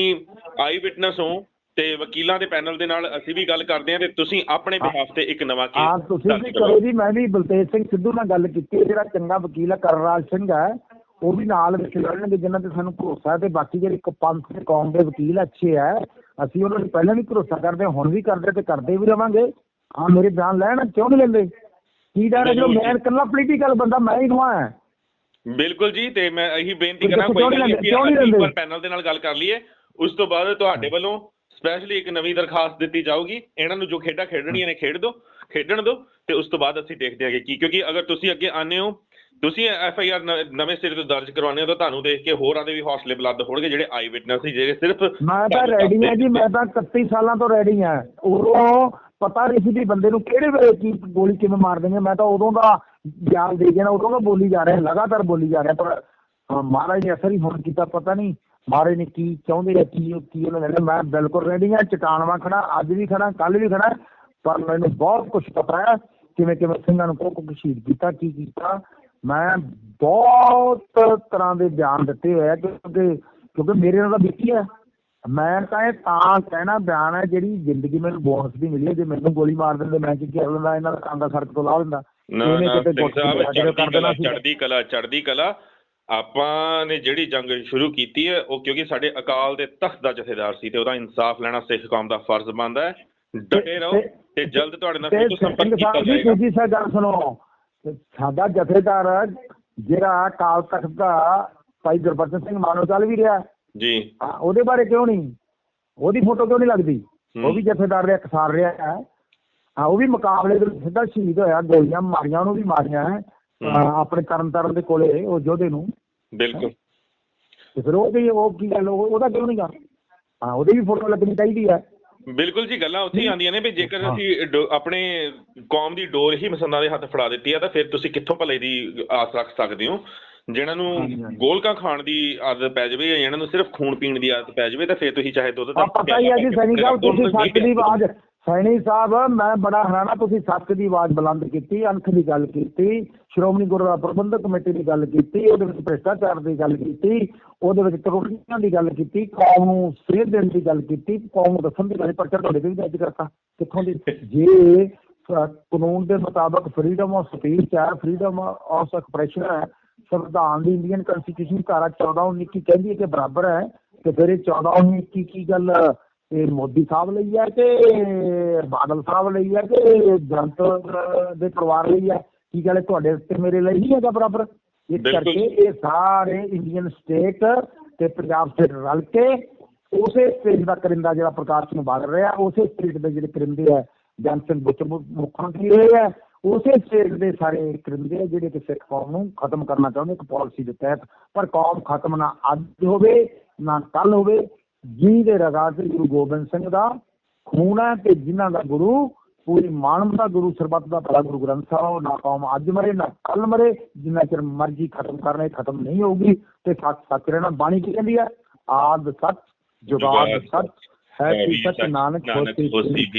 ਆਈ ਵਿਟਨੈਸ ਹੋ ਤੇ ਵਕੀਲਾਂ ਦੇ ਪੈਨਲ ਦੇ ਨਾਲ ਅਸੀਂ ਵੀ ਗੱਲ ਕਰਦੇ ਹਾਂ ਤੇ ਤੁਸੀਂ ਆਪਣੇ ਬਿਹਾਫ ਤੇ ਇੱਕ ਨਵਾਂ ਹਾਂ ਕੇਸ ਤੁਸੀਂ ਦਰਜ ਵੀ। ਕਰੋ ਜੀ ਮੈਂ ਵੀ ਬਲਤੇਜ ਸਿੰਘ ਸਿੱਧੂ ਨਾਲ ਗੱਲ ਕੀਤੀ ਹੈ, ਜਿਹੜਾ ਚੰਗਾ ਵਕੀਲ ਹੈ ਕਰਨਰਾਜ ਸਿੰਘ ਹੈ ਉਹ ਵੀ ਨਾਲ ਵਿੱਚ ਲੜਨਗੇ ਜਿਨ੍ਹਾਂ ਤੇ ਸਾਨੂੰ ਭਰੋਸਾ ਹੈ ਤੇ ਬਾਕੀ ਜਿਹੜੇ ਇੱਕ ਪੰਥ ਤੇ ਕੌਮ ਦੇ ਵਕੀਲ ਅੱਛੇ ਹੈ ਅਸੀਂ ਉਹਨਾਂ ਨੂੰ ਪਹਿਲਾਂ ਵੀ ਭਰੋਸਾ ਕਰਦੇ ਹਾਂ, ਹੁਣ ਵੀ ਕਰਦੇ ਤੇ ਕਰਦੇ ਵੀ ਰਵਾਂਗੇ ਹਾਂ ਮੇਰੇ ਬਿਆਨ ਲੈਣ ਕਿਉਂ ਨਹੀਂ ਲੈਂਦੇ ਕੀ ਡਰ ਹੈ ਜੋ ਮੈਂ। ਇਕੱਲਾ ਪੋਲੀਟੀਕਲ ਬੰਦਾ ਮੈਂ ਹੀ ਨਵਾਂ ਹੈ ਬਿਲਕੁਲ ਜੀ ਤੇ ਮੈਂ ਇਹੀ ਬੇਨਤੀ ਕਰਾਂ ਕੋਈ ਗੱਲ ਨਹੀਂ? ਵਾਰ ਪੈਨਲ ਦੇ ਨਾਲ ਗੱਲ ਕਰ ਲਈਏ ਉਸ ਤੋਂ ਬਾਅਦ ਤੁਹਾਡੇ ਵੱਲੋਂ ਸਪੈਸ਼ਲੀ ਇੱਕ ਨਵੀਂ ਦਰਖਾਸਤ ਦਿੱਤੀ ਜਾਊਗੀ ਇਹਨਾਂ ਨੂੰ ਜੋ ਖੇਡਾਂ ਖੇਡਣੀਆਂ ਨੇ ਖੇਡ ਦਿਓ ਖੇਡਣ ਦਿਓ ਤੇ ਉਸ ਤੋਂ ਬਾਅਦ ਅਸੀਂ ਦੇਖਦੇ ਹਾਂ ਕਿ ਕੀ ਕਿਉਂਕਿ ਅਗਰ ਤੁਸੀਂ ਅੱਗੇ ਆਨੇ ਹੋ ਤੁਸੀਂ ਐਫ ਆਈ ਆਰ ਨਵੇਂ ਸਿਰੇ ਤੋਂ ਦਰਜ ਕਰਵਾਉਂਦੇ ਹੋ ਤਾਂ ਤੁਹਾਨੂੰ ਦੇਖ ਕੇ ਹੋਰਾਂ ਦੇ ਵੀ ਹੌਸਲੇ ਬੁਲੰਦ ਹੋਣਗੇ ਜਿਹੜੇ ਆਈ ਵਿਟਨੈਸ ਸੀ ਜਿਹੜੇ ਸਿਰਫ ਮੈਂ ਤਾਂ ਰੈਡੀ ਹਾਂ ਜੀ ਮੈਂ ਤਾਂ 31 ਸਾਲਾਂ ਤੋਂ ਰੈਡੀ ਹਾਂ। ਉਦੋਂ ਪਤਾ ਨਹੀਂ ਸੀ ਵੀ ਬੰਦੇ ਨੂੰ ਕਿਹੜੇ ਵੇਲੇ ਕੀ ਗੋਲੀ ਕਿਵੇਂ ਮਾਰ ਦੇਣਗੇ। ਮੈਂ ਤਾਂ ਉਦੋਂ ਦਾ ਗਿਆਨ ਦੇ ਗਿਆ ਉਦੋਂ ਦਾ ਬੋਲੀ ਜਾ ਰਿਹਾ ਲਗਾਤਾਰ ਬੋਲੀ ਜਾ ਰਿਹਾ। ਪਰ ਮਹਾਰਾਜ ਨੇ ਅਸਰ ਹੀ ਹੁਣ ਕੀਤਾ ਪਤਾ ਨਹੀਂ ਮਹਾਰਾਜ ਨੇ ਕੀ ਚਾਹੁੰਦੇ ਆ ਕੀ ਕੀ ਉਹਨਾਂ ਨੇ ਮੈਂ ਬਿਲਕੁਲ ਰੈਡੀ ਹਾਂ। ਚਟਾਨਵਾ ਖੜਾ ਅੱਜ ਵੀ ਖੜਾ ਕੱਲ ਵੀ ਖੜਾ ਪਰ ਮੈਨੂੰ ਬਹੁਤ ਕੁਝ ਪਤਾ ਹੈ ਕਿਵੇਂ ਕਿਵੇਂ ਸਿੰਘਾਂ ਨੂੰ ਕੋਕ ਕੋਕ ਸ਼ਹੀਦ ਕੀਤਾ ਕੀ ਕੀਤਾ। ਮੈਂ ਬਹੁਤ ਤਰ੍ਹਾਂ ਦੇ ਬਿਆਨ ਦਿੱਤੇ ਹੋਏ ਆ ਕਿਉਂਕਿ ਕਿਉਂਕਿ ਮੇਰੇ ਨਾਲ ਤਾਂ ਬੀਤੀ ਹੈ ਮੈਂ ਤਾਂ ਇਹ ਤਾਂ ਕਹਿਣਾ ਬਿਆਨ ਹੈ ਜਿਹੜੀ ਜ਼ਿੰਦਗੀ ਮੈਨੂੰ ਬੋਨਸ ਦੀ ਮਿਲੀ ਹੈ। ਜੇ ਮੈਨੂੰ ਗੋਲੀ ਮਾਰ ਦਿੰਦੇ ਮੈਂ ਕੀ ਕਰ ਲੈਂਦਾ ਇਹਨਾਂ ਦਾ ਕਾਂਦਾ ਸੜਕ ਤੋਂ ਲਾ ਦਿੰਦਾ। ਨਾ ਨਾ ਦੇਣਾ ਕਲਾ ਸੀ। ਚੜ੍ਹਦੀ ਕਲਾ ਆਪਾਂ ਨੇ ਜਿਹੜੀ ਜੰਗ ਸ਼ੁਰੂ ਕੀਤੀ ਹੈ ਉਹ ਕਿਉਂਕਿ ਸਾਡੇ ਅਕਾਲ ਦੇ ਤਖਤ ਦਾ ਜਥੇਦਾਰ ਸੀ ਤੇ ਉਹਦਾ ਇਨਸਾਫ ਲੈਣਾ ਸਿੱਖ ਕੌਮ ਦਾ ਫਰਜ਼ ਬਣਦਾ ਹੈ। ਡਟੇ ਰਹੋ ਤੇ- ਜਲਦ ਤੁਹਾਡੇ ਨਾਲ ਫਿਰ ਸੰਪਰਕ ਕੀਤਾ ਜੀ ਜਾਏਗਾ। ਦੂਜੀ ਸਾ ਗੱਲ ਸੁਣੋ। ਸਾਡਾ ਜਥੇਦਾਰ ਜਿਹੜਾ ਕਾਲ ਤਖਤ ਦਾ ਭਾਈ ਗੁਰਬਚਨ ਸਿੰਘ ਮਾਨੋਚਲ ਵੀ ਰਿਹਾ। ਜੀ। ਉਹਦੇ ਬਾਰੇ ਕਿਉਂ ਨਹੀਂ? ਉਹਦੀ ਫੋਟੋ ਕਿਉਂ ਨਹੀਂ ਲੱਗਦੀ। ਉਹ ਵੀ ਜਥੇਦਾਰ ਦੇ ਅਕਸਾਰ ਰਿਹਾ ਹੈ। ਹਾਂ ਉਹ ਵੀ ਮੁਕਾਬਲੇ ਦੇ ਵਿੱਚ ਸਿੱਧਾ ਸ਼ਹੀਦ ਹੋਇਆ। ਗੋਲੀਆਂ ਮਾਰੀਆਂ ਉਹਨੂੰ ਵੀ ਮਾਰੀਆਂ ਆਪਣੇ ਤਰਨਤਾਰਨ ਦੇ ਕੋਲੇ ਉਹ ਯੋਧੇ ਨੂੰ। ਬਿਲਕੁਲ। ਤੇ ਫਿਰ ਉਹ ਵੀ ਉਹ ਕੀ ਗੱਲ ਉਹ- ਉਹਦਾ ਕਿਉਂ ਨਹੀਂ ਗਾ ਹਾਂ ਉਹਦੀ ਵੀ ਫੋਟੋ ਲੱਗਣੀ ਚਾਹੀਦੀ ਹੈ। ਬਿਲਕੁਲ ਜੀ ਗੱਲਾਂ ਉੱਥੇ ਹੀ ਆਉਂਦੀਆਂ ਨੇ ਵੀ ਜੇਕਰ। ਅਸੀਂ ਆਪਣੇ ਕੌਮ ਦੀ ਡੋਰ ਹੀ ਮਸੰਦਾਂ ਦੇ ਹੱਥ ਫੜਾ ਦਿੱਤੀ ਹੈ ਤਾਂ ਫਿਰ ਤੁਸੀਂ ਕਿੱਥੋਂ ਭਲੇ ਦੀ ਆਸ ਰੱਖ ਸਕਦੇ ਹੋ ਜਿਹਨਾਂ ਨੂੰ। ਗੋਲਕਾਂ ਖਾਣ ਦੀ ਆਦਤ ਪੈ ਜਾਵੇ ਜਾਂ ਜਿਹਨਾਂ ਨੂੰ ਸਿਰਫ ਖੂਨ ਪੀਣ ਦੀ ਆਦਤ ਪੈ ਜਾਵੇ ਤਾਂ ਫਿਰ ਤੁਸੀਂ ਚਾਹੇ ਦੁੱਧ ਆ ਪਤਾ ਹੀ ਹੈ ਜੀ ਸੈਣੀ ਸਾਹਿਬ ਤੁਸੀਂ ਸੱਚ ਦੀ ਆਵਾਜ਼ ਸੈਣੀ ਸਾਹਿਬ, ਮੈਂ ਬੜਾ ਹੈਰਾਨਾ ਤੁਸੀਂ ਸੱਚ ਦੀ ਆਵਾਜ਼ ਬੁਲੰਦ ਕੀਤੀ, ਅਣਖ ਦੀ ਗੱਲ ਕੀਤੀ, ਸ਼੍ਰੋਮਣੀ ਗੁਰਦੁਆਰਾ ਪ੍ਰਬੰਧਕ ਕਮੇਟੀ ਦੀ ਗੱਲ ਕੀਤੀ, ਉਹਦੇ ਵਿੱਚ ਭ੍ਰਿਸ਼ਟਾਚਾਰ ਦੀ ਗੱਲ ਕੀਤੀ, ਉਹਦੇ ਵਿੱਚ ਕਰੋੜੀਆਂ ਦੀ ਗੱਲ ਕੀਤੀ, ਕੌਮ ਨੂੰ ਸੇਧ ਦੇਣ ਦੀ ਗੱਲ ਕੀਤੀ, ਕੌਮ ਨੂੰ ਦੱਸਣ ਦੀ ਗੱਲ ਪਰ ਤੁਹਾਡੇ ਤੇ ਵੀ ਅੱਜ ਕਰਤਾ। ਕਿੱਥੋਂ ਦੀ? ਜੇ ਕਾਨੂੰਨ ਦੇ ਮੁਤਾਬਕ ਫਰੀडम ਆਫ ਸਪੀਚ ਹੈ ਫਰੀडम ਆਫ ਐਕਸਪ੍ਰੈਸ਼ਨ ਹੈ, ਸੰਵਿਧਾਨ ਦੀ ਇੰਡੀਅਨ ਕਨਸਟੀਟਿਊਸ਼ਨ ਧਾਰਾ 14 19 ਕਹਿੰਦੀ ਹੈ ਕਿ ਬਰਾਬਰ ਹੈ, ਤੇ ਫਿਰ ਇਹ 14 19 ਕੀ ਗੱਲ ਇਹ ਮੋਦੀ ਸਾਹਿਬ ਲਈ ਹੈ ਕਿ ਬਾਦਲ ਸਾਹਿਬ ਲਈ ਹੈ ਕਿ ਜਨਤ ਦੇ ਪਰਿਵਾਰ ਲਈ ਹੈ। ਕੀ ਗੱਲ ਹੈ ਤੁਹਾਡੇ ਤੇ ਮੇਰੇ ਲਈ ਹੀ ਹੈਗਾ ਬਰਾਬਰ? ਇਸ। ਕਰਕੇ ਇਹ ਸਾਰੇ ਇੰਡੀਅਨ ਸਟੇਟ ਤੇ ਪੰਜਾਬ ਸਟੇਟ ਰਲ ਕੇ ਉਸੇ ਸਟੇਟ ਦਾ ਕਰਿੰਦਾ ਜਿਹੜਾ ਪ੍ਰਕਾਸ਼ ਸਿੰਘ ਬਾਦਲ ਰਿਹਾ ਉਸੇ ਸਟੇਟ ਦੇ ਜਿਹੜੇ ਕਰਿੰਦੇ ਆ ਜਨ ਸਿੰਘ ਬੁੱਟ ਮੁ- ਮੁੱਖ ਮੰਤਰੀ ਰਹੇ ਆ ਉਸੇ ਸਟੇਟ ਦੇ ਸਾਰੇ ਕਰਿੰਦੇ ਜਿਹੜੇ ਕਿ ਸਿੱਖ ਕੌਮ ਨੂੰ ਖਤਮ ਕਰਨਾ ਚਾਹੁੰਦੇ ਇੱਕ ਪਾਲਿਸੀ ਦੇ ਤਹਿਤ। ਪਰ ਕੌਮ ਖਤਮ ਨਾ ਅੱਜ ਹੋਵੇ ਨਾ ਕੱਲ ਹੋਵੇ ਜਿਹਦੇ ਰਗਾ ਤੇ ਗੁਰੂ ਗੋਬਿੰਦ ਸਿੰਘ ਦਾ ਖੂਨ ਹੈ ਤੇ ਜਿਨ੍ਹਾਂ ਦਾ ਗੁਰੂ ਪੂਰੀ ਮਾਨਵਤਾ ਗੁਰੂ ਸਰਬੱਤ ਦਾ ਭਲਾ ਗੁਰੂ ਗ੍ਰੰਥ ਸਾਹਿਬ ਨਾ ਕੌਮ ਅੱਜ ਮਰੇ ਨਾ ਕੱਲ ਮਰੇ ਜਿੰਨਾ ਚਿਰ ਮਰਜ਼ੀ ਖਤਮ ਕਰਨਾ ਖਤਮ ਨਹੀਂ ਹੋਊਗੀ ਤੇ ਸੱਚ ਸੱਚ ਰਹਿਣਾ ਬਾਣੀ ਕੀ ਕਹਿੰਦੀ ਹੈ? ਆਦ ਸੱਚ ਜੁਗਾਦ ਜੁਗਾਦ ਸੱਚ ਹੈ ਕੀ ਸੱਚ ਨਾਨਕ ਹੋਸੀ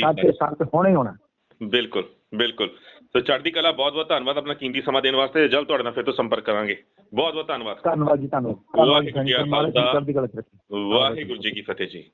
ਸੱਚ ਸੱਚ ਹੋਣੇ ਹੋਣਾ। ਬਿਲਕੁਲ ਬਿਲਕੁਲ। ਸੋ ਚੜ੍ਹਦੀ ਕਲਾ ਬਹੁਤ ਬਹੁਤ ਧੰਨਵਾਦ ਆਪਣਾ ਕੀਮਤੀ ਸਮਾਂ ਦੇਣ ਵਾਸਤੇ। ਜਲਦ ਤੁਹਾਡੇ ਨਾਲ ਫਿਰ ਤੋਂ ਸੰਪਰਕ ਕਰਾਂਗੇ। ਬਹੁਤ ਬਹੁਤ ਧੰਨਵਾਦ। ਧੰਨਵਾਦ ਜੀ ਧੰਨਵਾਦ। ਵਾਹਿਗੁਰੂ ਜੀ ਕੀ ਫਤਿਹ ਜੀ।